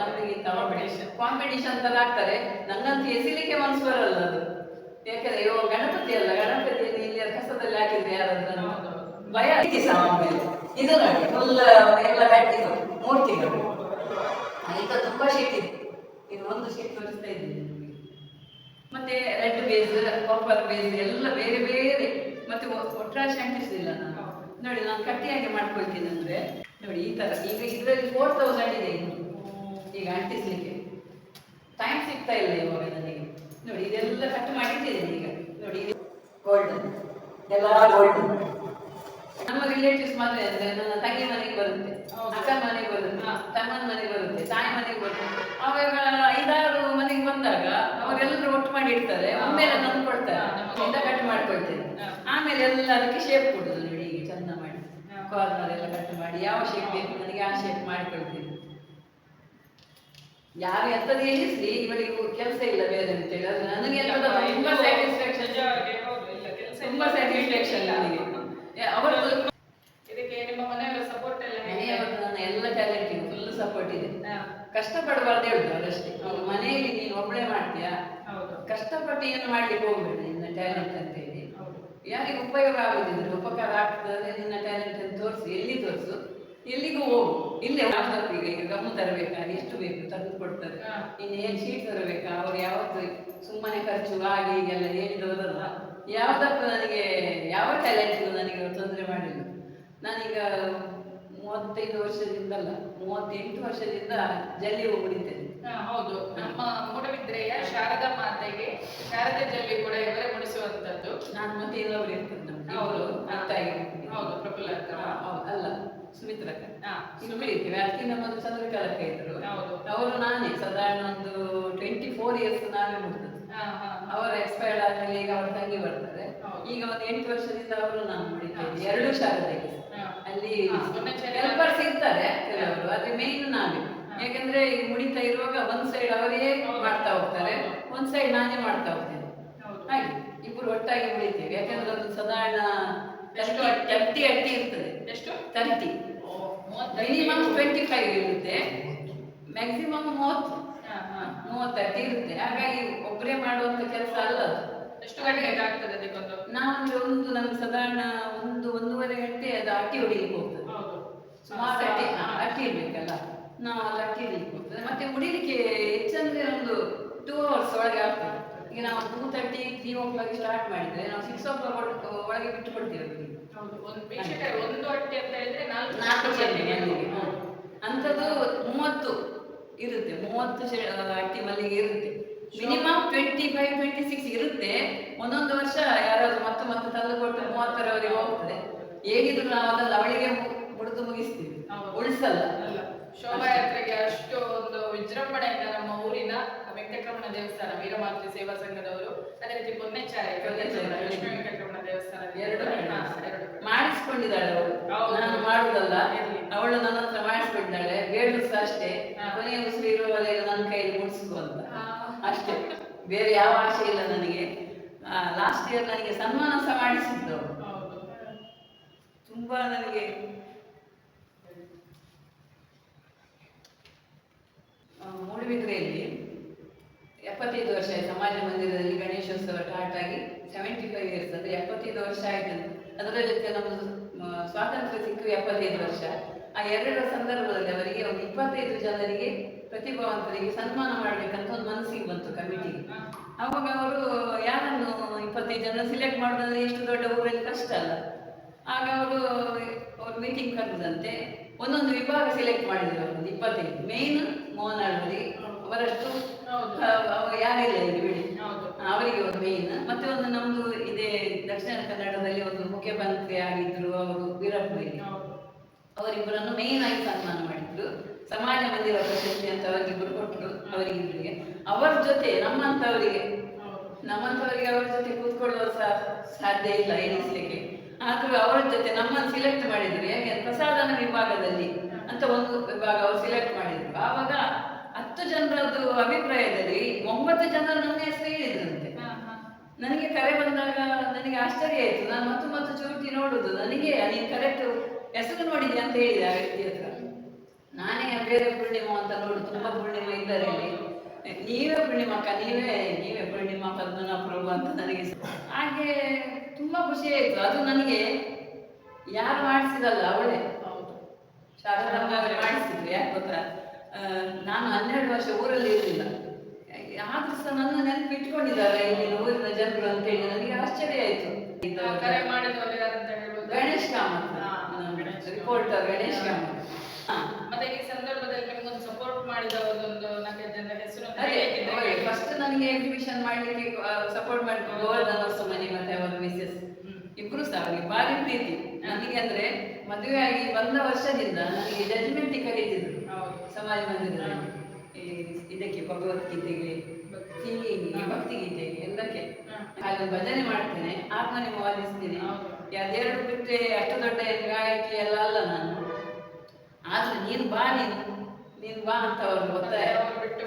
Speaker 2: ನಮ್ದಿಗಿಂತ
Speaker 3: ಕಾಂಪಿಟೇಷನ್
Speaker 2: ಕಾಂಪಿಟಿಷನ್ ತರ ಆಗ್ತಾರೆ. ನಂಗಂತೂ ಎಸಿಲಿಕ್ಕೆ ಮನಸ್ಸು ಬರಲ್ಲ ಅದು. ಯಾಕಂದ್ರೆ ಇವಾಗ ಗಣಪತಿ ಅಲ್ಲ ಗಣಪತಿ ಇಲ್ಲಿ ಕಸದಲ್ಲಿ ಹಾಕಿದ್ರೆ ಯಾರಾದ್ರೂ ಭಯ. ಇದು ನೋಡಿ ಫುಲ್ ಎಲ್ಲ ಕಟ್ಟಿದ್ದು ಮೂರ್ತಿಗಳು. ಈಗ ತುಂಬಾ ಶೀಟ್ ಇದೆ. ಇದು ಒಂದು ಶೀಟ್ ತೋರಿಸ್ತಾ ಇದ್ದೀನಿ ಮತ್ತೆ ರೆಡ್ ಬೇಸ್ ಕಾಪರ್ ಬೇಸ್ ಎಲ್ಲ ಬೇರೆ ಬೇರೆ. ಮತ್ತೆ ಒಟ್ರಾಶ್ ಒಟ್ರಾಶಿ ನಾನು. ನೋಡಿ ನಾನು ಕಟ್ಟಿಯಾಗಿ ಮಾಡ್ಕೊಳ್ತೀನಿ ಅಂದ್ರೆ ನೋಡಿ ಈ ತರ ಈಗ ಇದರಲ್ಲಿ ಫೋರ್ ತೌಸಂಡ್ ಇದೆ ಈಗ ಅಂಟಿಸ್ಲಿಕ್ಕೆ. ಟೈಮ್ ಸಿಗ್ತಾ ಇಲ್ಲ ಇವಾಗ ನನಗೆ. ನೋಡಿ ಇದೆಲ್ಲ ಕಟ್ ಮಾಡಿಟ್ಟಿದ್ದೇನೆ ಈಗ. ನೋಡಿ ಗೋಲ್ಡ್ ಎಲ್ಲ ಗೋಲ್ಡ್ ನಮ್ಮ ರಿಲೇಟಿವ್ಸ್ ಮಾತ್ರ ಅಂದ್ರೆ ನನ್ನ ತಂಗಿ ಮನೆಗೆ ಬರುತ್ತೆ.
Speaker 3: ಅಕ್ಕ
Speaker 2: ಅಕ್ಕನ ಮನೆಗೆ ಬರುತ್ತೆ. ತಮ್ಮನ ಮನೆಗೆ ಬರುತ್ತೆ. ತಾಯಿ ಮನೆಗೆ ಬರುತ್ತೆ. ಅವಾಗ ಐದಾರು ಮನೆಗೆ ಬಂದಾಗ ಅವರೆಲ್ಲರೂ ಒಟ್ಟು ಮಾಡಿ ಇಡ್ತಾರೆ. ಒಮ್ಮೆಲ್ಲ ನಂದು ಕೊಡ್ತಾರೆ. ಕಟ್ ಮಾಡ್ಕೊಳ್ತೇನೆ. ಆಮೇಲೆ ಎಲ್ಲ ಅದಕ್ಕೆ ಶೇಪ್ ಕೊಡುದು ಮಾಡಿ
Speaker 3: ಹಾ.
Speaker 2: ಕಾರ್ನರ್ ಕಟ್ ಮಾಡಿ. ಯಾವ ಶೇಪ್ ಬೇಕು ನನಗೆ ಆ ಶೇಪ್ ಮಾಡಿಕೊಳ್ತೀನಿ. ಯಾರು ಎಂಥದ್ದು ಹೇಳಿಸ್ಲಿ ಇವಳಿಗೆ ಕೆಲಸ ಇಲ್ಲ ಬೇರೆ ಅಂತ ಹೇಳಿ. ಅದು ನನಗೆ ತುಂಬಾ ಸ್ಯಾಟಿಸ್ಫ್ಯಾಕ್ಷನ್ ತುಂಬಾ ಸ್ಯಾಟಿಸ್ಫ್ಯಾಕ್ಷನ್ ನನಗೆ. ಅವರದ್ದು
Speaker 3: ಇದಕ್ಕೆ ನಿಮ್ಮ ಮನೆಯವರ ಸಪೋರ್ಟ್ ಎಲ್ಲ?
Speaker 2: ಮನೆಯವರದ್ದು ನನ್ನ ಎಲ್ಲ ಟ್ಯಾಲೆಂಟ್ ಫುಲ್ ಸಪೋರ್ಟ್ ಇದೆ.
Speaker 3: ಕಷ್ಟ
Speaker 2: ಕಷ್ಟಪಡಬಾರ್ದು ಹೇಳುದು ಅದಷ್ಟೇ ಈಗ ಮನೆಯಲ್ಲಿ ನೀನು ಒಬ್ಬಳೇ ಮಾಡ್ತೀಯಾ? ಕಷ್ಟಪಟ್ಟು ಏನು ಮಾಡ್ಲಿಕ್ಕೆ ಹೋಗ್ಬೇಡ ನಿನ್ನ ಟ್ಯಾಲೆಂಟ್ ಅಂತ ಯಾರಿಗೆ ಉಪಯೋಗ ಆಗೋದಿದ್ರೆ ಉಪಕಾರ ಆಗ್ತದೆ ನಿನ್ನ ಟ್ಯಾಲೆಂಟ್ ಅಂತ ತೋರಿಸಿ ಎಲ್ಲಿ ತೋರಿಸು? ಎಲ್ಲಿಗೂ ಹೋಗು. ಇಲ್ಲೇ ಯಾವ್ದಕ್ಕೂ ಈಗ ಈಗ ಗಮ್ಮು ತರಬೇಕಾ? ಎಷ್ಟು ಬೇಕು? ತಂದು ಕೊಡ್ತಾರೆ.
Speaker 3: ಹಾ.
Speaker 2: ಇನ್ನು ಏನು ಶೀಟ್ ತರಬೇಕಾ? ಅವ್ರು ಯಾವತ್ತು ಸುಮ್ಮನೆ ಖರ್ಚು ಆಗಿ ಹೀಗೆಲ್ಲ ಹೇಳಿದವರಲ್ಲ ಯಾವುದಕ್ಕೂ ನನಗೆ ಯಾವ ಟ್ಯಾಲೆಂಟ್ಗೂ ನನಗೆ ತೊಂದರೆ ಮಾಡಿಲ್ಲ. ನಾನೀಗ ಮೂವತ್ತೈದು ವರ್ಷದಿಂದಲ್ಲ ಮೂವತ್ತೆಂಟು ವರ್ಷದಿಂದ ಜಲ್ಲಿ ಹೋಗ್ಬಿಟ್ಟಿದ್ದೇನೆ
Speaker 3: ಹಾ, ಹೌದು. ನಮ್ಮ ಮೂಡಬಿದ್ರೆಯ ಶಾರದಾ ಮಾತೆಗೆ ಶಾರದಾ ಜಲ್ಲಿ ಕೂಡ ಇವರೇ ಮುಡಿಸುವಂತದ್ದು
Speaker 2: ನಾನು ಮತ್ತೆ ಇನ್ನೊಬ್ರು ಇರ್ತದೆ ನಮ್ಗೆ.
Speaker 3: ಹೌದು. ಹೌದು ಪ್ರಫುಲ್ಲ.
Speaker 2: ಅಲ್ಲ ಸುಮಿತ್ರಕ್ಕ.
Speaker 3: ಹಾ,
Speaker 2: ಅದಕ್ಕೆ ನಮ್ಮದು ಚಂದ್ರಕಲಕ್ಕ ಇದ್ರು.
Speaker 3: ಹೌದು.
Speaker 2: ಅವರು ನಾನೇ. ಸಾಧಾರಣ ಒಂದು ಟ್ವೆಂಟಿ ಫೋರ್ ಇಯರ್ಸ್ ನಾವೇ
Speaker 3: ಹಾ.
Speaker 2: ಅವರ ಎಕ್ಸ್ಪೈರ್ಡ್ ಆದ್ಮೇಲೆ ಈಗ ಅವ್ರ ತಂಗಿ ಬರ್ತಾರೆ ಈಗ ಒಂದು ಎಂಟು ವರ್ಷದಿಂದ ಅವರು ನಾನು ಮುಡಿದ್ದೇನೆ ಎರಡು ಶಾರದೆಗೆ. ಅಲ್ಲಿ ಹೆಲ್ಪರ್ಸ್ ಇರ್ತಾರೆ ಕೆಲವರು ಆದ್ರೆ ಮೇನ್ ನಾವೇ.
Speaker 3: ಹಾ.
Speaker 2: ಯಾಕಂದ್ರೆ ಈ ಮುಡಿತಾ ಇರುವಾಗ ಒಂದ್ ಸೈಡ್ ಅವರೇ ಮಾಡ್ತಾ ಹೋಗ್ತಾರೆ. ಒಂದ್ ಸೈಡ್ ನಾನೇ ಮಾಡ್ತಾ ಹೋಗ್ತೇನೆ. ಹಾಗೆ ಇಬ್ರು ಒಟ್ಟಾಗಿ ಮುಡಿತೇವೆ ಯಾಕಂದ್ರೆ ಅದು ಸಾಧಾರಣ
Speaker 3: ಎಷ್ಟು
Speaker 2: ತರ್ಟಿ ಅಟ್ಟಿ? ಇರ್ತದೆ.
Speaker 3: ಎಷ್ಟು?
Speaker 2: ತರ್ಟಿ. ಮಿನಿಮಮ್ ಟ್ವೆಂಟಿ ಫೈವ್ ಇರುತ್ತೆ. ಮ್ಯಾಕ್ಸಿಮಮ್ ಮೂವತ್ತು. ಮೂವತ್ತು. ಇರುತ್ತೆ. ಹಾಗಾಗಿ ಒಬ್ಬರೇ ಮಾಡುವಂತ ಕೆಲಸ ಅಲ್ಲ ಅದು.
Speaker 3: ಎಷ್ಟು ಗಂಟೆಗೆ ಆಗ್ತದೆ ಅದಕ್ಕೊಂದು?
Speaker 2: ನಾನಂದ್ರೆ ಒಂದು ನಮ್ಗೆ ಸಾಧಾರಣ ಒಂದು ಒಂದೂವರೆ ಗಂಟೆ ಅದು ಅಟ್ಟಿ ಹೊಡಿಲಿಕ್ಕೆ ಹೋಗ್ತದೆ. ಸುಮಾರು ಅಟ್ಟಿ ಅಟ್ಟಿ ಇರ್ಬೇಕಲ್ಲ. ನಾವು ಅಲ್ಲಿ ಅಟ್ಟಿ ಮತ್ತೆ ಮುಡಿಲಿಕ್ಕೆ ಹೆಚ್ಚಂದ್ರೆ ಒಂದು ಟೂ ಅವರ್ಸ್ ಒಳಗೆ ಆಗ್ತದೆ. ಈಗ ನಾವು two thirty three o'clock start ಮಾಡಿದ್ರೆ ನಾವು ಸಿಕ್ಸ್ ಓ ಕ್ಲಾಕ್ ಒಳಗೆ ಬಿಟ್ಟು ಕೊಡ್ತೀವಿ
Speaker 3: ಒಂದು ಅಟ್ಟಿ ಅಂತ ಹೇಳಿದ್ರೆ ನಾಲ್ಕು
Speaker 2: ಅಂಥದ್ದು ಮೂವತ್ತು ಇರುತ್ತೆ. ಮೂವತ್ತು ಅಟ್ಟಿ ಮಲ್ಲಿಗೆ ಇರುತ್ತೆ. Minimum twenty five twenty six ಇರುತ್ತೆ. ಒಂದೊಂದು ವರ್ಷ ಯಾರಾದ್ರೂ ಮತ್ತೆ ಮತ್ತೆ ತಂದು ಕೊಟ್ಟು ಮೂವತ್ತರವರೆಗೆ ಹೋಗ್ತದೆ. ಹೇಗಿದ್ರು ನಾವು ಅದನ್ನು ಅವಳಿಗೆ ಮುಡಿದು ಮುಗಿಸ್ತೀವಿ. ಉಳಿಸಲ್ಲ.
Speaker 3: ಶೋಭಾಯಾತ್ರೆಗೆ ಅಷ್ಟು ಒಂದು ವಿಜೃಂಭಣೆಯಿಂದ ನಮ್ಮ ಊರಿನ ವೆಂಕಟರಮಣ ದೇವಸ್ಥಾನ ವೀರಮಾತೃ ಸೇವಾ ಸಂಘದವರು ಅದೇ ರೀತಿ ಪೊನ್ನೆಚ್ಚಾರೆ. ಲಕ್ಷ್ಮೀ ವೆಂಕಟರಮಣ ದೇವಸ್ಥಾನ
Speaker 2: ಎರಡು ಕಡೆ.
Speaker 3: ಎರಡು ಕಡೆ.
Speaker 2: ಮಾಡಿಸ್ಕೊಂಡಿದ್ದಾಳೆ ಅವಳು ನಾನು ಮಾಡುದಲ್ಲ ಅವಳು ನನ್ನ ಹತ್ರ ಮಾಡಿಸ್ಕೊಂಡಿದ್ದಾಳೆ ಬೇಡು ಸಹ ಅಷ್ಟೇ. ಕೊನೆಯ ಉಸಿರು ಇರುವವರೆಗೆ ನನ್ನ ಕೈಯಲ್ಲಿ ಮುಡಿಸ್ಕೊ ಅಂತ. ಅಷ್ಟೇ ಬೇರೆ ಯಾವ ಆಸೆ ಇಲ್ಲ ನನಗೆ ಲಾಸ್ಟ್ ಇಯರ್ ನನಗೆ ಸನ್ಮಾನ ಸಹ ಮಾಡಿಸಿದ್ದು ತುಂಬಾ ನನಗೆ ಆ, ಮೂಡುಬಿದ್ರೆಯಲ್ಲಿ ಎಪ್ಪತ್ತೈದು ವರ್ಷ ಆಯ್ತು ಸಮಾಜ ಮಂದಿರದಲ್ಲಿ ಗಣೇಶೋತ್ಸವ ಸೆವೆಂಟಿ ಫೈವ್ ಇಯರ್ಸ್ ಅಂದ್ರೆ ಎಪ್ಪತ್ತೈದು ವರ್ಷ ಆಯ್ತು ಅದರ ಜೊತೆ ನಮ್ಮ ಸ್ವಾತಂತ್ರ್ಯ ಸಿಕ್ಕು ಎಪ್ಪತ್ತೈದು ವರ್ಷ. ಆ ಎರಡರ ಸಂದರ್ಭದಲ್ಲಿ ಅವರಿಗೆ ಒಂದು ಇಪ್ಪತ್ತೈದು ಜನರಿಗೆ ಪ್ರತಿಭಾವಂತರಿಗೆ ಸನ್ಮಾನ ಮಾಡಬೇಕಂತ ಒಂದು ಮನಸ್ಸಿಗೆ ಬಂತು ಕಮಿಟಿಗೆ ಅವಾಗ ಅವರು ಯಾರನ್ನು ಇಪ್ಪತ್ತೈದು ಜನ ಸಿಲೆಕ್ಟ್ ಮಾಡೋದಂದ್ರೆ ಎಷ್ಟು ದೊಡ್ಡ ಊರಲ್ಲಿ ಕಷ್ಟ ಅಲ್ಲ. ಆಗ ಅವರು ಅವ್ರು ಮೀಟಿಂಗ್ ಕರೆದಂತೆ ಒಂದೊಂದು ವಿಭಾಗ ಸಿಲೆಕ್ಟ್ ಮಾಡಿದ್ರು ಒಂದು ಇಪ್ಪತ್ತೈದು. ಮೇನ್ ಮೋಹನ್ ಅವರಷ್ಟು ಯಾರಿಲ್ಲ ಇಲ್ಲಿ ಬಿಡಿ. ಅವರಿಗೆ ಒಂದು ಮೇನ್ ಮತ್ತೆ ಒಂದು ನಮ್ದು ಇದೇ ದಕ್ಷಿಣ ಕನ್ನಡದಲ್ಲಿ ಒಂದು ಮುಖ್ಯಮಂತ್ರಿ ಆಗಿದ್ರು ಅವರು ವೀರಪ್ಪ ಅವರಿಬ್ಬರನ್ನು ಮೇನ್ ಆಗಿ ಸನ್ಮಾನ ಮಾಡಿದ್ರು. ಸಮಾಜ ಮಂದಿರ ಪ್ರಶಸ್ತಿ ಅಂತ ಅವರಿಗಿಬ್ಬರು ಕೊಟ್ಟರು ಅವರಿಗಿಬ್ಬರಿಗೆ ಅವರ ಜೊತೆ
Speaker 3: ನಮ್ಮಂತವರಿಗೆ
Speaker 2: ನಮ್ಮಂತವರಿಗೆ ಅವರ ಜೊತೆ ಕೂತ್ಕೊಳ್ಳುವ ಸಹ ಸಾಧ್ಯ ಇಲ್ಲ ಎನಿಸ್ಲಿಕ್ಕೆ ಆದ್ರೂ ಅವರ ಜೊತೆ ನಮ್ಮನ್ನು ಸಿಲೆಕ್ಟ್ ಮಾಡಿದ್ರು. ಯಾಕೆ? ಪ್ರಸಾದನ ವಿಭಾಗದಲ್ಲಿ ಅಂತ ಒಂದು ವಿಭಾಗ ಅವರು ಸಿಲೆಕ್ಟ್ ಮಾಡಿದ್ರು. ಆವಾಗ ಹತ್ತು ಜನರದ್ದು ಅಭಿಪ್ರಾಯದಲ್ಲಿ ಒಂಬತ್ತು ಜನ ನನ್ನ ಹೆಸರು ಹೇಳಿದ್ರಂತೆ. ನನಗೆ ಕರೆ ಬಂದಾಗ ನನಗೆ ಆಶ್ಚರ್ಯ ಆಯ್ತು. ನಾನು ಮತ್ತು ಮತ್ತು ಚೂರ್ತಿ ನೋಡುದು. ನನಗೆ ನೀನು ಕರೆಕ್ಟ್ ಹೆಸರು ನೋಡಿದೆ ಅಂತ ಹೇಳಿದೆ ಆ ವ್ಯಕ್ತಿ ಹತ್ರ. ನಾನೇ ಬೇರೆ ಪೂರ್ಣಿಮಾ ಅಂತ ನೋಡು. ತುಂಬಾ ಪೂರ್ಣಿಮಾ ಇದ್ದಾರೆ ಇಲ್ಲಿ ನೀವೇ ಪೂರ್ಣಿಮಕ್ಕ ನೀವೇ ನೀವೇ ಪೂರ್ಣಿಮಾ ಪದ್ಮನ ಪ್ರಭು ಅಂತ ನನಗೆ ಹಾಗೆ ತುಂಬಾ ಖುಷಿ ಆಯ್ತು. ಅದು ನನಗೆ ಯಾರು ಮಾಡಿಸಿದಲ್ಲ ಅವಳೇ.
Speaker 3: ಹೌದು.
Speaker 2: ಶಾರದಮ್ಮ ಮಾಡಿಸಿದ್ರು. ಯಾಕೆ ಗೊತ್ತಾ? ನಾನು ಹನ್ನೆರಡು ವರ್ಷ ಊರಲ್ಲಿ ಇರಲಿಲ್ಲ. ಆದ್ರೂ ಸಹ ನನ್ನ ನೆನಪು ಇಟ್ಕೊಂಡಿದ್ದಾರೆ ಇಲ್ಲಿ ಊರಿನ ಜನರು ಅಂತೇಳಿ ನನಗೆ ಆಶ್ಚರ್ಯ ಆಯ್ತು.
Speaker 3: ಕರೆ ಮಾಡಿದವರು
Speaker 2: ಗಣೇಶ್ ಕಾಮತ್. ರಿಪೋರ್ಟರ್ ಗಣೇಶ್ ಕಾಮತ್
Speaker 3: ಮತ್ತೆ ಈ ಸಂದರ್ಭದಲ್ಲಿ ನಿಮ್ಗೊಂದು ಸಪೋರ್ಟ್ ಮಾಡಿದವರೊಂದು ನಾಲ್ಕೈದು ಜನರ ಹೆಸರು ಅಂತ
Speaker 2: ಅದೇ ಫಸ್ಟ್ ನನಗೆ ಎಕ್ಸಿಬಿಷನ್ ಮಾಡಲಿಕ್ಕೆ ಸಪೋರ್ಟ್ ಮಾಡಿದ್ರು ಗೋವರ್ಧನ ಮನೆ ಮತ್ತೆ ಅವರ ಮಿಸ್ಸಸ್ ಇಬ್ರು ಸಹ ಅವರಿಗೆ ಭಾರಿ ಪ್ರೀತಿ. ನನಗೆ ಅಂದ್ರೆ ಮದುವೆ ಆಗಿ ಬಂದ ವರ್ಷದಿಂದ ನನಗೆ ಜಡ್ಜ್ಮೆಂಟ್ ಕರೀತಿದ್ರು. ಸಮಾಜ ಮಂದಿರದಲ್ಲಿ ಇದಕ್ಕೆ ಭಗವದ್ಗೀತೆಗೆ ಭಕ್ತಿ ಭಕ್ತಿಗೀತೆಗೆ ಎಲ್ಲಕ್ಕೆ.
Speaker 3: ಹಾಗೆ
Speaker 2: ಅಲ್ಲಿ ಭಜನೆ ಮಾಡ್ತೇನೆ ಆತ್ಮನಿಗೆ ವಾದಿಸ್ತೇನೆ. ಅದೆರಡು ಬಿಟ್ಟರೆ ಅಷ್ಟು ದೊಡ್ಡ ಗಾಯಕಿ ಎಲ್ಲ ಅಲ್ಲ ನಾನು. ಆದ್ರೆ ನೀನು ಬಾ ನೀನು. ನೀನು ಬಾ ಅಂತ ಅವ್ರು ಒತ್ತಾಯ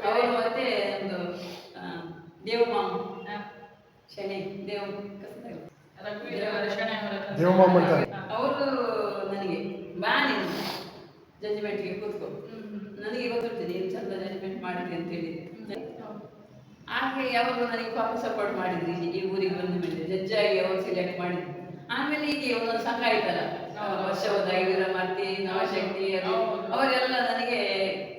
Speaker 3: ಅವ್ರು
Speaker 2: ಮತ್ತೆ ಒಂದು ಆ, ದೇವಮಾಮ. ಶನಿ ದೇವ.
Speaker 3: ಅವರ
Speaker 2: ನನಗೆ ಬಾ ನೀನು. ಜಡ್ಜ್ಮೆಂಟ್ಗೆ ಕೂತ್ಕೋ. ನನಗೆ ಗೊತ್ತಿರ್ತದೆ ಏನು ಚಂದ ಅರೇಂಜ್ಮೆಂಟ್ ಮಾಡಿದೆ ಅಂತೇಳಿ. ಹಾಗೆ ಯಾವಾಗಲೂ ನನಗೆ ಪಾಪ ಸಪೋರ್ಟ್ ಮಾಡಿದ್ರಿ ಈ ಊರಿಗೆ ಬಂದ ಮೇಲೆ ಜಜ್ಜಾಗಿ ಅವರು ಸಿಲೆಕ್ಟ್ ಮಾಡಿದ್ರು. ಆಮೇಲೆ ಈಗ ಒಂದೊಂದು ಸಂಘ ಆಯ್ತಲ್ಲ
Speaker 3: ವರ್ಷವದ
Speaker 2: ವರ್ಷೋದಾಗಿ ವೀರಮಾತಿ ನವಶಕ್ತಿ. ಅವರೆಲ್ಲ ನನಗೆ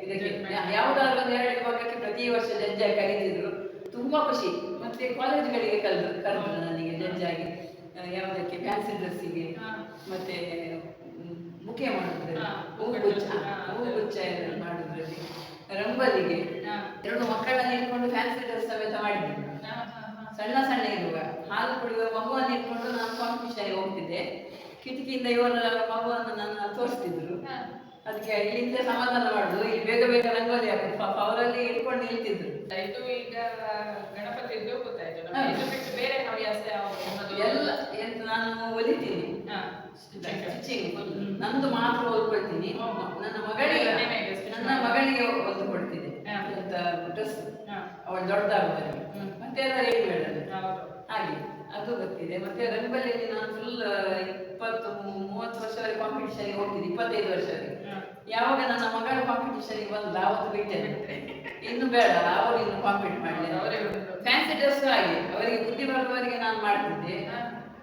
Speaker 2: ಇದಕ್ಕೆ ಯಾವುದಾದ್ರು ಒಂದು ಎರಡು ಭಾಗಕ್ಕೆ ಪ್ರತಿ ವರ್ಷ ಜಜ್ಜಾಗಿ ಕರೀತಿದ್ರು. ತುಂಬಾ ಖುಷಿ. ಮತ್ತೆ ಕಾಲೇಜ್ಗಳಿಗೆ ಕರೆದ್ರು ಕರೆದ್ರು ನನಗೆ ಜಡ್ಜಾಗಿ ಆ, ಯಾವುದಕ್ಕೆ ಫ್ಯಾನ್ಸಿ ಡ್ರೆಸ್ಸಿಗೆ. ಮತ್ತೆ ಮ್, ಬುಕೆ ಮಾಡೋದ್ರಲ್ಲಿ ಹೂಗುಚ್ಛ. ಹೂಗುಚ್ಛ ಮಾಡೋದ್ರಲ್ಲಿ ರಂಗೋಲಿಗೆ
Speaker 3: ಹಾ.
Speaker 2: ಎರಡು ಮಕ್ಕಳನ್ನ ಇಟ್ಕೊಂಡು ಫ್ಯಾನ್ಸಿ ಡ್ರೆಸ್ ಸಮೇತ ಮಾಡಿದ್ದೆ. ಸಣ್ಣ ಸಣ್ಣ ಇರುವ. ಹಾಲು ಕುಡಿಯುವ ಮಗುವನ್ನು ಇಟ್ಕೊಂಡು ನಾನು ಕಾಂಪಿಟೇಷನ್ ಹೋಗ್ತಿದ್ದೆ. ಕಿಟಕಿಯಿಂದ ಇವರ ಮಗುವನ್ನ ನನ್ನ ತೋರಿಸ್ತಿದ್ರು. ಅದಕ್ಕೆ ಇಲ್ಲಿಂದ ಸಮಾಧಾನ ಮಾಡುದು. ಇಲ್ಲಿ ಬೇಗ ಬೇಗ ರಂಗೋಲಿ ಹಾಕುದು. ಪಾಪ ಅವರಲ್ಲಿ ಇಟ್ಕೊಂಡು ನಿಲ್ತಿದ್ರು.
Speaker 3: ಇದು ಈಗ ಗಣಪತಿ ಬೇರೆ ಹವ್ಯಾಸ
Speaker 2: ಎಲ್ಲ ನಾನು ಹೊಲಿತೀನಿ ನಂದು ಮಾತ್ರ ಓದ್ಕೊಳ್ತೀನಿ. ನನ್ನ ಮಗಳಿಗೆ ನನ್ನ ಮಗಳಿಗೆ
Speaker 3: ಓದ್ಕೊಳ್ತೀನಿ.
Speaker 2: ಡ್ರೆಸ್ ಅವಳು ದೊಡ್ಡದಾಗುವವರೆಗೆ.
Speaker 3: ಹ್ಮ್.
Speaker 2: ಮತ್ತೆ ಅದರ
Speaker 3: ಏನು.
Speaker 2: ಹಾಗೆ. ಅದು ಗೊತ್ತಿದೆ. ಮತ್ತೆ ರಂಗಲ್ಲಿ ನಾನು ಫುಲ್ ಇಪ್ಪತ್ತು ಮೂವತ್ತು ವರ್ಷವರೆಗೆ ಕಾಂಪಿಟೇಷನ್ ಹೋಗ್ತೀನಿ. ಇಪ್ಪತ್ತೈದು ವರ್ಷವರೆಗೆ. ಯಾವಾಗ ನನ್ನ ಮಗಳ ಕಾಂಪಿಟೇಷನ್ ಬಂದ ಅವತ್ತು ಬಿಟ್ಟೆ ಇನ್ನು ಬೇಡ ಅವರು ಇನ್ನು ಕಾಂಪಿಟ್ ಮಾಡಲಿ
Speaker 3: ಅವರಿಗೆ
Speaker 2: ಫ್ಯಾನ್ಸಿ ಡ್ರೆಸ್ ಹಾಗೆ. ಅವರಿಗೆ ಬುದ್ಧಿ ಬರುವವರೆಗೆ ನಾನು ಮಾಡ್ತಿದ್ದೆ.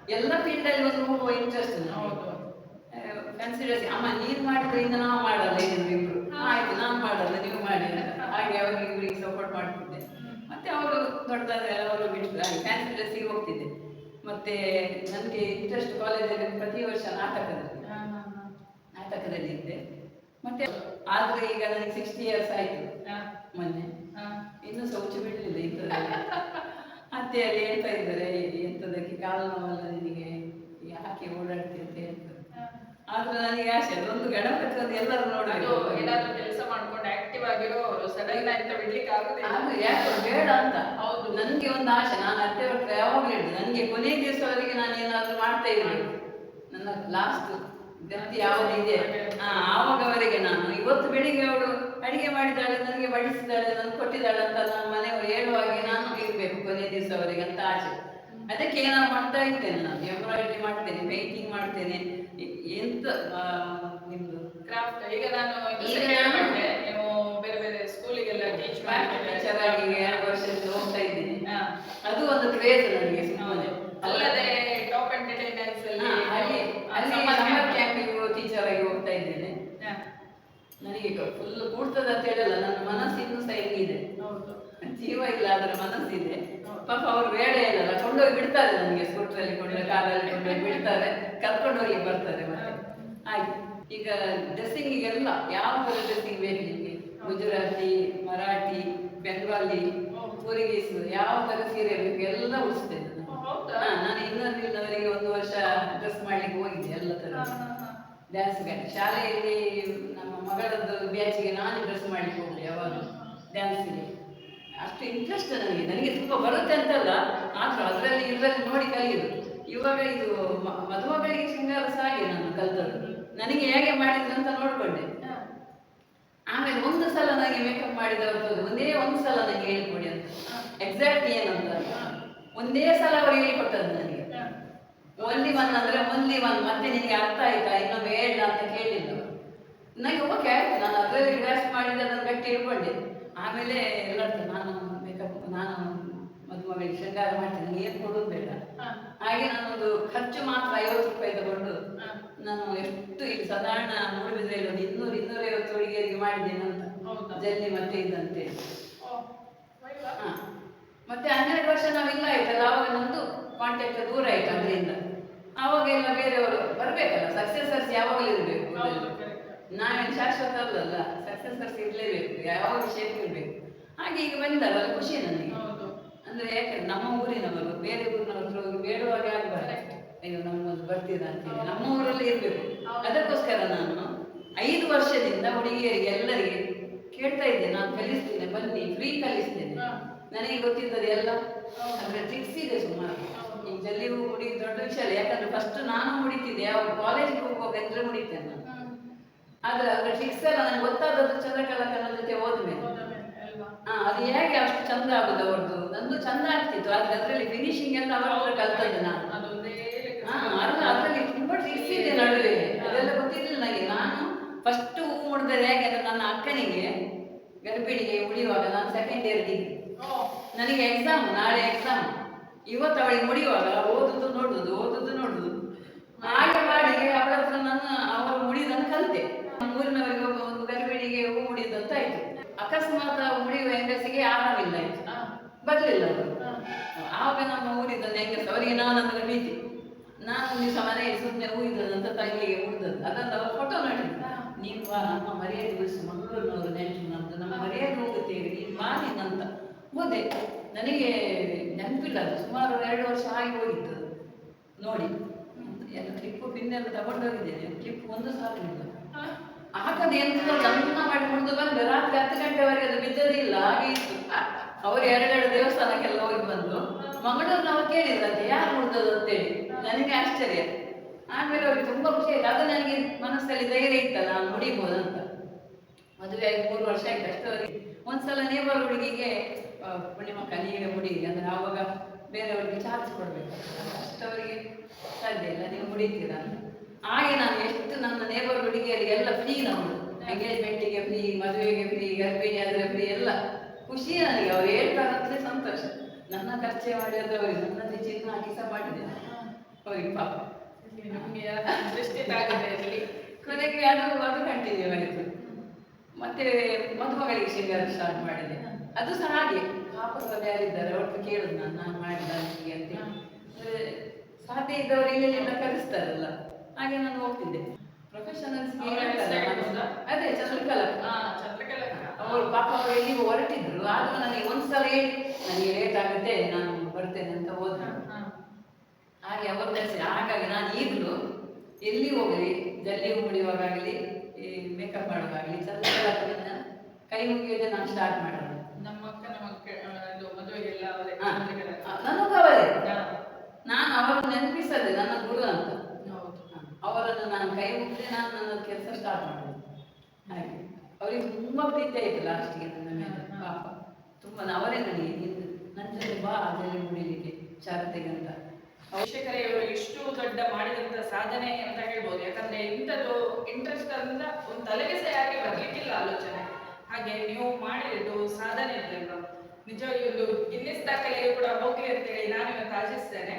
Speaker 2: ಎಲ್ಲ ಫೀಲ್ಡಲ್ಲಿ ಒಂದು ಹೋಗುವ ಇಂಟ್ರೆಸ್ಟ್
Speaker 3: ಹೌದು.
Speaker 2: ಫ್ಯಾನ್ಸಿ ಡ್ರೆಸ್ ಅಮ್ಮ ನೀನು ಮಾಡಿದ್ರೆ ಇನ್ನು ನಾವು ಮಾಡಲ್ಲ ಇದ್ರು ಇಬ್ರು. ಆಯ್ತು ನಾನು ಮಾಡಲ್ಲ ನೀವು ಮಾಡಿ. ಹಾಗೆ ಅವ್ರಿಗೆ ಇವ್ರಿಗೆ ಸಪೋರ್ಟ್ ಮಾಡ್ತಿದ್ದೆ. ಮತ್ತೆ ಅವರು ದೊಡ್ಡದಾದ್ರೆ ಅವರು ಬಿಟ್ಟು ಹಾಗೆ ಫ್ಯಾನ್ಸಿ ಡ್ರೆಸ್ಸಿಗೆ ಹೋಗ್ತಿದ್ದೆ. ಮತ್ತೆ ನನಗೆ ಇಂಟ್ರೆಸ್ಟ್ ಕಾಲೇಜಲ್ಲಿ ಪ್ರತಿ ವರ್ಷ ನಾಟಕದಲ್ಲಿ. ನಾಟಕದಲ್ಲಿ ಇದ್ದೆ. ಮತ್ತೆ ಆದ್ರೆ ಈಗ ನನಗೆ ಸಿಕ್ಸ್ಟಿ ಇಯರ್ಸ್ ಆಯ್ತು. ಮೊನ್ನೆ. ಇನ್ನೂ ಶೌಚ ಬಿಡಲಿಲ್ಲ ಇಂಥದ್ರಲ್ಲಿ ಅತ್ತೆ ಅಲ್ಲಿ ಹೇಳ್ತಾ ಇದ್ದಾರೆ ಎಂಥದಕ್ಕೆ ಕಾಲು ನೋವಲ್ಲ ನಿನಗೆ ಯಾಕೆ ಓಡಾಡ್ತೀಯ ಅಂತ ಹೇಳ್ತಾರೆ. ಆದ್ರೆ ನನಗೆ ಆಸೆ ಒಂದು ಗಣಪತಿ ಒಂದು ಎಲ್ಲರೂ
Speaker 3: ನೋಡೋದು
Speaker 2: ನೋಡಬೇಕು
Speaker 3: ಏನಾದ್ರೂ ಕೆಲಸ ಮಾಡ್ಕೊಂಡು ಆಕ್ಟಿವ್ ಆಗಿರೋರು ಸಡನ್ ಅಂತ ಬಿಡ್ಲಿಕ್ಕೆ ಆಗುದಿಲ್ಲ
Speaker 2: ಅದು ಯಾಕೆ ಬೇಡ ಅಂತ.
Speaker 3: ಹೌದು.
Speaker 2: ನನಗೆ ಒಂದು ಆಸೆ ನಾನು ಅತ್ತೆ ಬರ್ತಾ ಯಾವಾಗಲೂ ಹೇಳಿದೆ ನನಗೆ ಕೊನೆ ದಿವಸವರೆಗೆ ನಾನು ಏನಾದರೂ ಮಾಡ್ತಾ ಇದ್ದೀನಿ ನನ್ನ ಲಾಸ್ಟ್ ಗತಿ ಇದೆ? ಹಾ ಆವಾಗವರೆಗೆ ನಾನು. ಇವತ್ತು ಬೆಳಿಗ್ಗೆ ಅವಳು ಅಡಿಗೆ ಮಾಡಿದಾಳೆ ನನಗೆ ಬಡಿಸಿದಾಳೆ ನನ್ಗೆ ಕೊಟ್ಟಿದ್ದಾಳೆ ಅಂತ ನಾನು ಮನೆಯವರು ಹೇಳುವಾಗೆ ನಾನು ಇರಬೇಕು ಕೊನೆ ದಿವಸವರೆಗೆ ಅಂತ ಆಸೆ ಅದಕ್ಕೆ ನಾನು ಮಾಡ್ತಾ ಇದ್ದೇನೆ ನಾನು ಎಂಬ್ರಾಯ್ಡ್ರಿ ಮಾಡ್ತೇನೆ ಪೇಂಟಿಂಗ್ ಮಾಡ್ತೇನೆ. ಎಂತ ನಿಮ್ದು
Speaker 3: ಕ್ರಾಫ್ಟ್ ಈಗ ನಾನು ನೀವು ಬೇರೆ ಬೇರೆ ಸ್ಕೂಲಿಗೆಲ್ಲ ಟೀಚ್
Speaker 2: ಟೀಚರ್ ಆಗಿ ಎರಡು ವರ್ಷದಿಂದ ಹೋಗ್ತಾ ಇದ್ದೀನಿ.
Speaker 3: ಹಾ.
Speaker 2: ಅದು ಒಂದು ಕ್ರೇಜ್ ನನಗೆ. ಸುಮ್ಮನೆ.
Speaker 3: ಅಲ್ಲದೆ ಟಾಪ್ ಅಂಡ್ ಟೆಂಡೆನ್ಸ್ ಅಲ್ಲಿ
Speaker 2: ಹಾ, ಅಲ್ಲಿ
Speaker 3: ಆ,
Speaker 2: ಅಲ್ಲಿ
Speaker 3: summer
Speaker 2: ಸಮ್ಮರ್
Speaker 3: camp.
Speaker 2: ಕ್ಯಾಂಪಿಗೂ ಟೀಚರ್ ಆಗಿ ಹೋಗ್ತಾ ಇದ್ದೇನೆ
Speaker 3: ಹಾ.
Speaker 2: ಫುಲ್ ಕೂಡ್ತದೆ ಅಂತ ಹೇಳಲ್ಲ. ನನ್ನ ಮನಸ್ಸು ಇನ್ನೂ ಸಹ ಹೆಂಗಿದೆ. ಜೀವ ಇಲ್ಲ ಅದರ ಮನಸ್ಸಿದೆ ಪಾಪ ಅವ್ರು ವೇಳೆ ಏನಲ್ಲ ಕೊಂಡೋಗಿ ಬಿಡ್ತಾರೆ ನನಗೆ ಸ್ಕೂಟ್ರಲ್ಲಿ ಕೊಂಡೋಗಿ ಕಾರಲ್ಲಿ ಕೊಂಡೋಗಿ ಬಿಡ್ತಾರೆ. ಕರ್ಕೊಂಡು ಹೋಗಿ ಬರ್ತಾರೆ ಮತ್ತೆ. ಹಾಗೆ ಈಗ ಡ್ರೆಸ್ಸಿಂಗಿಗೆಲ್ಲ ಯಾವ ಥರ ಡ್ರೆಸ್ಸಿಂಗ್ ಬೇಕು ನಿಮಗೆ? ಗುಜರಾತಿ ಮರಾಠಿ ಬೆಂಗಾಲಿ ಪೋರ್ಚುಗೀಸ್ ಯಾವ ಥರ ಸೀರೆ ಬೇಕು? ಎಲ್ಲ ಉಡಿಸ್ತೇನೆ ನಾನು. ಇನ್ನೊಂದಿನವರಿಗೆ ಒಂದು ವರ್ಷ ಡ್ರೆಸ್ ಮಾಡ್ಲಿಕ್ಕೆ ಹೋಗಿದ್ದೆ ಎಲ್ಲ ಥರ
Speaker 3: ಹಾ, ಹಾ.
Speaker 2: ಶಾಲೆಯಲ್ಲಿ ನಮ್ಮ ಮಗಳದ್ದು ಬ್ಯಾಚಿಗೆ ನಾನು ಡ್ರೆಸ್ ಮಾಡಿ ಹೋಗಲಿ ಯಾವಾಗ ಡ್ಯಾನ್ಸಿಗೆ ಅಷ್ಟು ಇಂಟ್ರೆಸ್ಟ್ ನನಗೆ ನನಗೆ ತುಂಬ ಬರುತ್ತೆ ಅಂತಲ್ಲ ಆದರೂ ಅದರಲ್ಲಿ ಇದರಲ್ಲಿ ನೋಡಿ ಕಲಿಯೋದು. ಇವಾಗ ಇದು ಮದುವೆಗಳಿಗೆ ಮದುಮಗಳಿಗೆ ಶೃಂಗಾರ ಸಹ ಹಾಗೆ ನಾನು ಕಲ್ತದ್ದು. ನನಗೆ ಹೇಗೆ ಮಾಡಿದ್ರು ಅಂತ ನೋಡಿಕೊಂಡೆ. ಆಮೇಲೆ ಒಂದು ಸಲ ನನಗೆ ಮೇಕಪ್ ಮಾಡಿದವರು ಒಂದೇ ಒಂದು ಸಲ ನನಗೆ ಹೇಳಿಕೊಡಿ ಅಂತ. ಎಕ್ಸಾಕ್ಟ್ ಏನಂತ? ಒಂದೇ ಸಲ ಅವ್ರು ಹೇಳಿಕೊಟ್ಟದ್ದು ನನಗೆ. ಓನ್ಲಿ ಒನ್ ಅಂದ್ರೆ ಓನ್ಲಿ ಒನ್ ಮತ್ತೆ ನಿನಗೆ ಅರ್ಥ ಆಯ್ತಾ? ಇನ್ನು ಬೇಡ ಅಂತ ಕೇಳಿದ್ದು. ನನಗೆ ಓಕೆ ಆಯ್ತು. ನಾನು ಅದೇ ರಿವರ್ಸ್ ಮಾಡಿದ್ದೆ ಅದನ್ನು ಗಟ್ಟಿ ಇಟ್ಕೊಂಡೆ. ಆಮೇಲೆ ಎಲ್ಲರೂ ನಾನು ಮೇಕಪ್ ನಾನು ಮದುಮಗಳಿಗೆ ಶೃಂಗಾರ ಮಾಡ್ತೀನಿ. ಏನು ಕೊಡೋದು ಬೇಡ. ಹಾಗೆ ನಾನೊಂದು ಖರ್ಚು ಮಾತ್ರ ಐವತ್ತು ರೂಪಾಯಿ ತಗೊಂಡು ನಾನು ಎಷ್ಟು ಈಗ ಸಾಧಾರಣ ಮೂಡುಬಿದ್ರೆಯಲ್ಲಿ ಒಂದು ಇನ್ನೂರು ಇನ್ನೂರೈವತ್ತು ಹುಡುಗಿಯರಿಗೆ ಮಾಡಿದ್ದೇನೆ ಅಂತ.
Speaker 3: ಹೌದಾ?
Speaker 2: ಜಲ್ಲಿ ಮತ್ತೆ ಇದಂತೆ ಮತ್ತೆ ಹನ್ನೆರಡು ವರ್ಷ ನಾವಿಲ್ಲ ಆಯ್ತಲ್ಲ? ಆವಾಗ ನಂದು ಕಾಂಟ್ಯಾಕ್ಟ್ ದೂರ ಆಯ್ತು ಅದರಿಂದ. ಆವಾಗೆಲ್ಲ ಬೇರೆಯವರು ಬರ್ಬೇಕಲ್ಲ? ಸಕ್ಸೆಸರ್ಸ್ ಯಾವಾಗಲೂ ಇರಬೇಕು. ನಾವೇನು ಶಾಶ್ವತ ಅಲ್ಲಲ್ಲ ಸಕ್ಸೆಸರ್ಸ್ ಇರಲೇಬೇಕು ಯಾವಾಗ ಶೇಪ್ ಇರಬೇಕು. ಹಾಗೆ ಈಗ ಬಂದಲ್ಲ ಖುಷಿ ನನಗೆ. ಅಂದ್ರೆ ಯಾಕಂದ್ರೆ ನಮ್ಮ ಊರಿನವರು ಬೇರೆ ಊರಿನವ್ರ ಹತ್ರ ಹೋಗಿ ಬೇಡುವಾಗ ಆಗ್ಬಾರ್ದು. ಅಯ್ಯೋ ನಮ್ಮೊಂದು ಬರ್ತೀರಾ ಅಂತೇಳಿ ನಮ್ಮ ಊರಲ್ಲಿ ಇರಬೇಕು. ಅದಕ್ಕೋಸ್ಕರ ನಾನು ಐದು ವರ್ಷದಿಂದ ಹುಡುಗಿಯರಿಗೆ ಎಲ್ಲರಿಗೆ ಕೇಳ್ತಾ ಇದ್ದೆ. ನಾನು ಕಲಿಸ್ತೇನೆ ಬನ್ನಿ ಫ್ರೀ ಕಲಿಸ್ತೇನೆ. ನನಗೆ ಗೊತ್ತಿದ್ದದೆ ಎಲ್ಲ ಅಂದ್ರೆ ಸಿಕ್ಸಿದೆ ಸುಮಾರು. ಈಗ ಜಲ್ಲಿ ಹೂ ಮುಡಿ ದೊಡ್ಡ ವಿಷಯ ಅಲ್ಲ. ಯಾಕಂದ್ರೆ ಫಸ್ಟ್ ನಾನು ಮುಡಿತಿದ್ದೆ ಅವ್ರು ಕಾಲೇಜಿಗೆ ಹೋಗುವಾಗ ಎಂದ್ರೆ ಮುಡಿತೇನೆ ನಾನು. ಆದ್ರೆ ಅದ್ರ ಫಿಕ್ಸ್ ಎಲ್ಲ ನನಗೆ ಗೊತ್ತಾದದ್ದು ಚಂದ್ರಕಲಾ ಕನ್ನಡ ಜೊತೆ ಹೋದ್ಮೇಲೆ? ಹಾ, ಅದು ಹೇಗೆ ಅಷ್ಟು ಚಂದ ಆಗುದು ಅವ್ರದ್ದು ನಂದು ಚಂದ ಆಗ್ತಿತ್ತು ಆದ್ರೆ ಅದರಲ್ಲಿ ಫಿನಿಶಿಂಗ್ ಎಲ್ಲ ಅವರ ಕಲ್ತದ್ದು ನಾನು. ಅಲ್ಲ ಅದರಲ್ಲಿ ತುಂಬಾ ಟ್ರಿಕ್ಸ್ ಇದೆ ನಡುವೆ. ಅದೆಲ್ಲ ಗೊತ್ತಿರಲಿಲ್ಲ ನನಗೆ. ನಾನು ಫಸ್ಟ್ ಹೂ ಮುಡಿದ್ರೆ ಹೇಗೆ ಅಂದ್ರೆ ನನ್ನ ಅಕ್ಕನಿಗೆ ಗರ್ಭಿಣಿಗೆ ಉಳಿಯುವಾಗ ನಾನು ಸೆಕೆಂಡ್ ಇಯರ್ ಡಿಗ್ರಿ ನನಗೆ ಎಕ್ಸಾಮ್ ನಾಳೆ ಎಕ್ಸಾಮ್ ಇವತ್ತು ಅವಳಿಗೆ ಮುಡಿಯುವಾಗ ಓದುದು ನೋಡುದು ಓದುದು ನೋಡುದು ಹಾಗೆ ಮಾಡಿ ಅವಳ ಹತ್ರ ನಾನು ಅವಳು ಮುಡಿಯುದನ್ನು ಕಲಿತೆ. ಊರಿನವರಿಗೆ ಒಬ್ಬ ಒಂದು ಗರ್ಭಿಣಿಗೆ ಹೂ ಮುಡಿದಂತ ಆಯ್ತು. ಅಕಸ್ಮಾತ್ ಮುಡಿಯುವ ಹೆಂಗಸಿಗೆ ಆರಾಮಿಲ್ಲ ಆಯ್ತು. ಬರ್ಲಿಲ್ಲ ಅವರು.
Speaker 3: ಹಾ.
Speaker 2: ಆವಾಗ ನಮ್ಮ ಊರಿದ್ದ ಹೆಂಗಸ, ಅವರಿಗೆ ನಾನಂದ್ರೆ ಭೀತಿ ನಾನು ದಿವಸ ಮನೆಯಲ್ಲಿ ಸುಮ್ಮನೆ ಹೂಯಿದಂತ ತಂಗಿಗೆ ಮುಡಿದದ್ದು ಅದನ್ನು ಅವರು ಫೋಟೋ ನೋಡಿ ನೀವು ನಮ್ಮ ಮರ್ಯಾದೆ ಮಂಗಳೂರಿನವರು ನೆಂಟು ನಮ್ದು ನಮ್ಮ ಮರ್ಯಾದೆ ಹೋಗುತ್ತೇವೆ. ನೀನು ಬಾ ಹೋದೆ. ನನಗೆ ನೆನಪಿಲ್ಲ ಅದು. ಸುಮಾರು ಎರಡು ವರ್ಷ ಆಗಿ ಹೋಗಿತ್ತು. ನೋಡಿ. ಎಲ್ಲ ಕ್ಲಿಪ್ಪು ಪಿನ್ನೆಲ್ಲ ತಗೊಂಡೋಗಿದ್ದೇನೆ. ಕ್ಲಿಪ್ ಒಂದು ಸಾಲು ಇಲ್ಲ
Speaker 3: ಹಾ.
Speaker 2: ಹಾಕದು ಎಂತ ಮಾಡಿ ಮುಡಿದು ಬಂದು ರಾತ್ರಿ ಹತ್ತು ಗಂಟೆವರೆಗೆ ಅದು ಬಿದ್ದದಿಲ್ಲ ಹಾಗೆ ಇತ್ತು. ಅವರು ಎರಡೆರಡು ದೇವಸ್ಥಾನಕ್ಕೆಲ್ಲ ಹೋಗಿ ಬಂದು ನಾವು ಕೇಳಿದ್ರಂತೆ ಯಾರು ಮುಡ್ದದು ಅಂತೇಳಿ. ನನಗೆ ಆಶ್ಚರ್ಯ. ಆಮೇಲೆ ಅವ್ರಿಗೆ ತುಂಬಾ ಖುಷಿ ಆಯ್ತು. ಅದು ನನಗೆ ಮನಸ್ಸಲ್ಲಿ ಧೈರ್ಯ ಇತ್ತಲ್ಲ ನಾನು ಮುಡಿಬೋದು ಅಂತ. ಮದುವೆ ಆಗಿ ಮೂರು ವರ್ಷ ಆಯ್ತು ಅಷ್ಟವರೆಗೆ. ಒಂದ್ಸಲ ನೇಬರ್ ಹುಡುಗಿಗೆ ಆ, ಮಕ್ಕಳಿಗೆ ಮುಡಿಯಿರಿ ಮುಡಿ ಅಂದ್ರೆ ಆವಾಗ ಬೇರೆಯವ್ರಿಗೆ ಚಾರ್ಜ್ ಕೊಡಬೇಕು ಅಷ್ಟವರಿಗೆ ಸಾಧ್ಯ ಇಲ್ಲ ನೀವು ಮುಡಿತೀರ. ಹಾಗೆ ನಾನು ಎಷ್ಟು ನನ್ನ ನೇಬರ್ ಹುಡುಗಿಯರಿಗೆಲ್ಲ ಫ್ರೀ ನಮ್ಮದು ಎಂಗೇಜ್ಮೆಂಟಿಗೆ ಫ್ರೀ ಮದುವೆಗೆ ಫ್ರೀ ಗರ್ಭಿಣಿ ಆದರೆ ಫ್ರೀ ಎಲ್ಲ ಖುಷಿ ನನಗೆ. ಅವ್ರು ಹೇಳ್ತಾರಂತಲೇ ಸಂತೋಷ. ನನ್ನ ಖರ್ಚೆ ಮಾಡಿದ್ರೆ ಅವರಿಗೆ ನನ್ನ ಚಿನ್ನ ಹಾಕಿಸ ಮಾಡಿದೆ. ಅವ್ರಿಗೆ ಪಾಪ. ಕೊನೆಗೆ ಅದು ಅದು ಕಂಟಿನ್ಯೂ ಆಯಿತು. ಮತ್ತೆ ಮದುಮಗಳಿಗೆ ಶೃಂಗಾರ ಸ್ಟಾರ್ಟ್ ಮಾಡಿದೆ. ಅದು ಸಹ ಹಾಗೆ. ಕಾಪುರದಲ್ಲಿ ಯಾರಿದ್ದಾರೆ? ಅವ್ರದ್ದು ಕೇಳುದು ನಾನು ನಾನು ಮಾಡಿದ ಹೀಗೆ ಅಂತ ಸಾಧ್ಯ ಇದ್ದವರು ಇಲ್ಲೆಲ್ಲ ಕರೆಸ್ತಾರಲ್ಲ. ಹಾಗೆ ನಾನು ಹೋಗ್ತಿದ್ದೆ. ಪ್ರೊಫೆಷನಲ್ಸ್? ಅದೇ ಚಂದ್ರಕಲಾ ಅವರು ಪಾಪ ಅವರು ಎಲ್ಲಿಗೂ ಹೊರಟಿದ್ರು. ಆದ್ರೂ ನನಗೆ ಒಂದ್ಸಲ ಹೇಳಿ ನನಗೆ ಲೇಟ್ ಆಗುತ್ತೆ ನಾನು ಬರ್ತೇನೆ ಅಂತ ಹೋದ್ರು.
Speaker 3: ಹಾ.
Speaker 2: ಹಾಗೆ ಅವರು ಕಳಿಸಿ ಹಾಗಾಗಿ ನಾನು ಈಗಲೂ ಎಲ್ಲಿ ಹೋಗಲಿ ಜಲ್ಲಿ ಮುಡಿಯುವಾಗಲಿ ಈ ಮೇಕಪ್ ಮಾಡುವಾಗಲಿ ಚಂದ್ರಕಲಾ ಕೈ ಮುಗಿಯೋದೇ ನಾನು ಸ್ಟಾರ್ಟ್ ಮಾಡೋದು ನನಗೂ ಅವರೇ. ನಾನು ಅವರನ್ನು ನೆನಪಿಸದೆ ನನ್ನ ಗುರು ಅಂತ. ಅವರನ್ನು ನಾನು ಕೈ ಮುಗಿದ್ರೆ ನಾನು ನನ್ನ ಕೆಲಸ ಸ್ಟಾರ್ಟ್ ಮಾಡಿದೆ ಹಾಗೆ. ಅವರಿಗೆ ತುಂಬ ಪ್ರೀತಿ ಆಯಿತು ಲಾಸ್ಟಿಗೆ ನನ್ನ ಮೇಲೆ. ಪಾಪ. ತುಂಬಾ ಅವರೇ ನನಗೆ ನನ್ನ ಜೊತೆ ಬಾ ಅದರಲ್ಲಿ ಮುಡಿಲಿಕ್ಕೆ ಚಾರತೆಗೆ ಅಂತ.
Speaker 3: ವೀಕ್ಷಕರೇ ಇವರು ಇಷ್ಟು ದೊಡ್ಡ ಮಾಡಿದಂತ ಸಾಧನೆ ಅಂತ ಹೇಳ್ಬೋದು. ಯಾಕಂದ್ರೆ ಇಂಥದ್ದು ಇಂಟ್ರೆಸ್ಟ್ ಅಂತ ಒಂದು ತಲೆಗೆ ಸರಿಯಾಗಿ ಬರ್ಲಿಕ್ಕಿಲ್ಲ ಆಲೋಚನೆ. ಹಾಗೆ ನೀವು ಮಾಡಿದ್ದು ಸಾಧನೆ ಅಂತ ಇವರು ನಿಜವಾಗಿ ಒಂದು ಗಿನ್ನಿಸ್ ದಾಖಲೆಗೆ ಕೂಡ ಹೋಗ್ಲಿ ಅಂತೇಳಿ ನಾನು ಇವತ್ತು ಆಶಿಸ್ತೇನೆ.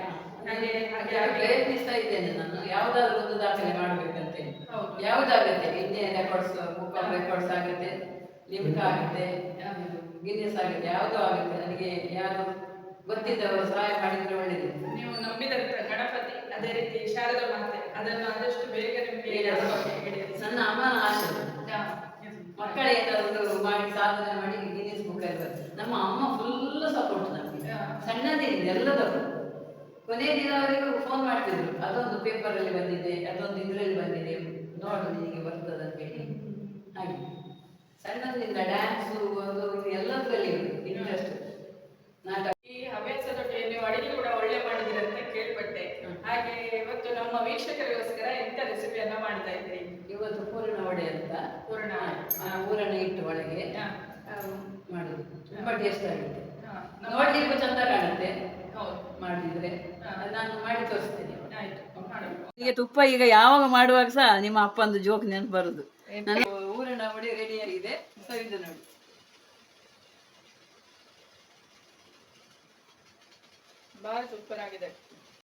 Speaker 3: ಹಾಗೆ ಹಾಗೆ
Speaker 2: ಪ್ರಯತ್ನಿಸ್ತಾ ಇದ್ದೇನೆ ನಾನು. ಯಾವ್ದಾದ್ರು ಒಂದು ದಾಖಲೆ ಮಾಡ್ಬೇಕಂತೆ
Speaker 3: ಹೌದು.
Speaker 2: ಯಾವ್ದಾಗುತ್ತೆ ಇಂಡಿಯನ್ ರೆಕಾರ್ಡ್ಸ್ ಬುಕ್ ರೆಕಾರ್ಡ್ಸ್ ಆಗುತ್ತೆ ಲಿಮ್ಕ್ ಆಗುತ್ತೆ ಗಿನ್ನೆಸ್ ಆಗುತ್ತೆ ಯಾವುದು ಆಗುತ್ತೆ? ನನಗೆ ಯಾರು ಗೊತ್ತಿದ್ದವರು ಸಹಾಯ ಮಾಡಿದ್ರೆ ಒಳ್ಳೇದು.
Speaker 3: ನೀವು ನಂಬಿದಂತ ಗಣಪತಿ ಅದೇ ರೀತಿ ಶಾರದ ಮಾತೆ ಅದನ್ನು ಆದಷ್ಟು ಬೇಗ ನಿಮಗೆ.
Speaker 2: ನನ್ನ ಅಮ್ಮನ
Speaker 3: ಆಶೆ.
Speaker 2: ಮಕ್ಕಳೇ ಒಂದು ಮಾಡಿ ಸಾಧನೆ ಮಾಡಿ ಗಿನ್ನಿಸ್ ಬುಕ್ ಅಲ್ಲಿ ನಮ್ಮ ಅಮ್ಮ ಫುಲ್ ಸಪೋರ್ಟ್ ನಮಗೆ. ಸಣ್ಣದಿಂದ ಎಲ್ಲದಕ್ಕೂ. ಕೊನೆ ದಿನವರೆಗೂ ಫೋನ್ ಮಾಡ್ತಿದ್ರು. ಅದೊಂದು ಪೇಪರ್ ಅಲ್ಲಿ ಬಂದಿದೆ ಅದೊಂದು ಇದ್ರಲ್ಲಿ ಬಂದಿದೆ. ನೋಡು ನಿನಗೆ ಬರ್ತದೆ ಅಂತ ಹೇಳಿ. ಹಾಗೆ. ಸಣ್ಣದಿಂದ ಡ್ಯಾನ್ಸು ಒಂದು ಎಲ್ಲದರಲ್ಲಿ ಇಂಟ್ರೆಸ್ಟ್ ನಾಟಕ.
Speaker 3: ಈ ಹವ್ಯಾಸದೊಟ್ಟಿಗೆ ನೀವು ಅಡಿಗೆ ಕೂಡ ಒಳ್ಳೆ ಮಾಡಿದಿರಂತ ಕೇಳ್ಪಟ್ಟೆ. ಹಾಗೆ ಇವತ್ತು ನಮ್ಮ ವೀಕ್ಷಕರಿಗೋಸ್ಕರ ಎಂತ ರೆಸಿಪಿಯನ್ನ ಮಾಡ್ತಾ ಇದ್ರಿ
Speaker 2: ಇವತ್ತು ಪೂರ್ಣ ವಡೆ ಅಂತ.
Speaker 3: ಪೂರ್ಣ.
Speaker 2: ಆ, ಹೂರಣ ಇಟ್ಟು ಒಳಗೆ. ಮಾಡುದು. ತುಂಬಾ ಟೇಸ್ಟ್ ಆಗುತ್ತೆ. ನೋಡ್ಲಿಕ್ಕೂ ಚಂದ ಕಾಣುತ್ತೆ.
Speaker 3: ಹೌದು
Speaker 2: ಮಾಡಿದ್ರೆ ನಾನು ಮಾಡಿ ತೋರಿಸ್ತೇನೆ. ಈಗ ತುಪ್ಪ ಈಗ ಯಾವಾಗ ಮಾಡುವಾಗ ಸಹ ನಿಮ್ಮ ಅಪ್ಪಂದು ಜೋಕ್ ನೆನಪು ಬರುದು. ಊರಣ ರೆಡಿ ಆಗಿದೆ. ಸೊ ನೋಡಿ.
Speaker 3: ಬಹಳ ಸೂಪರ್ ಆಗಿದೆ.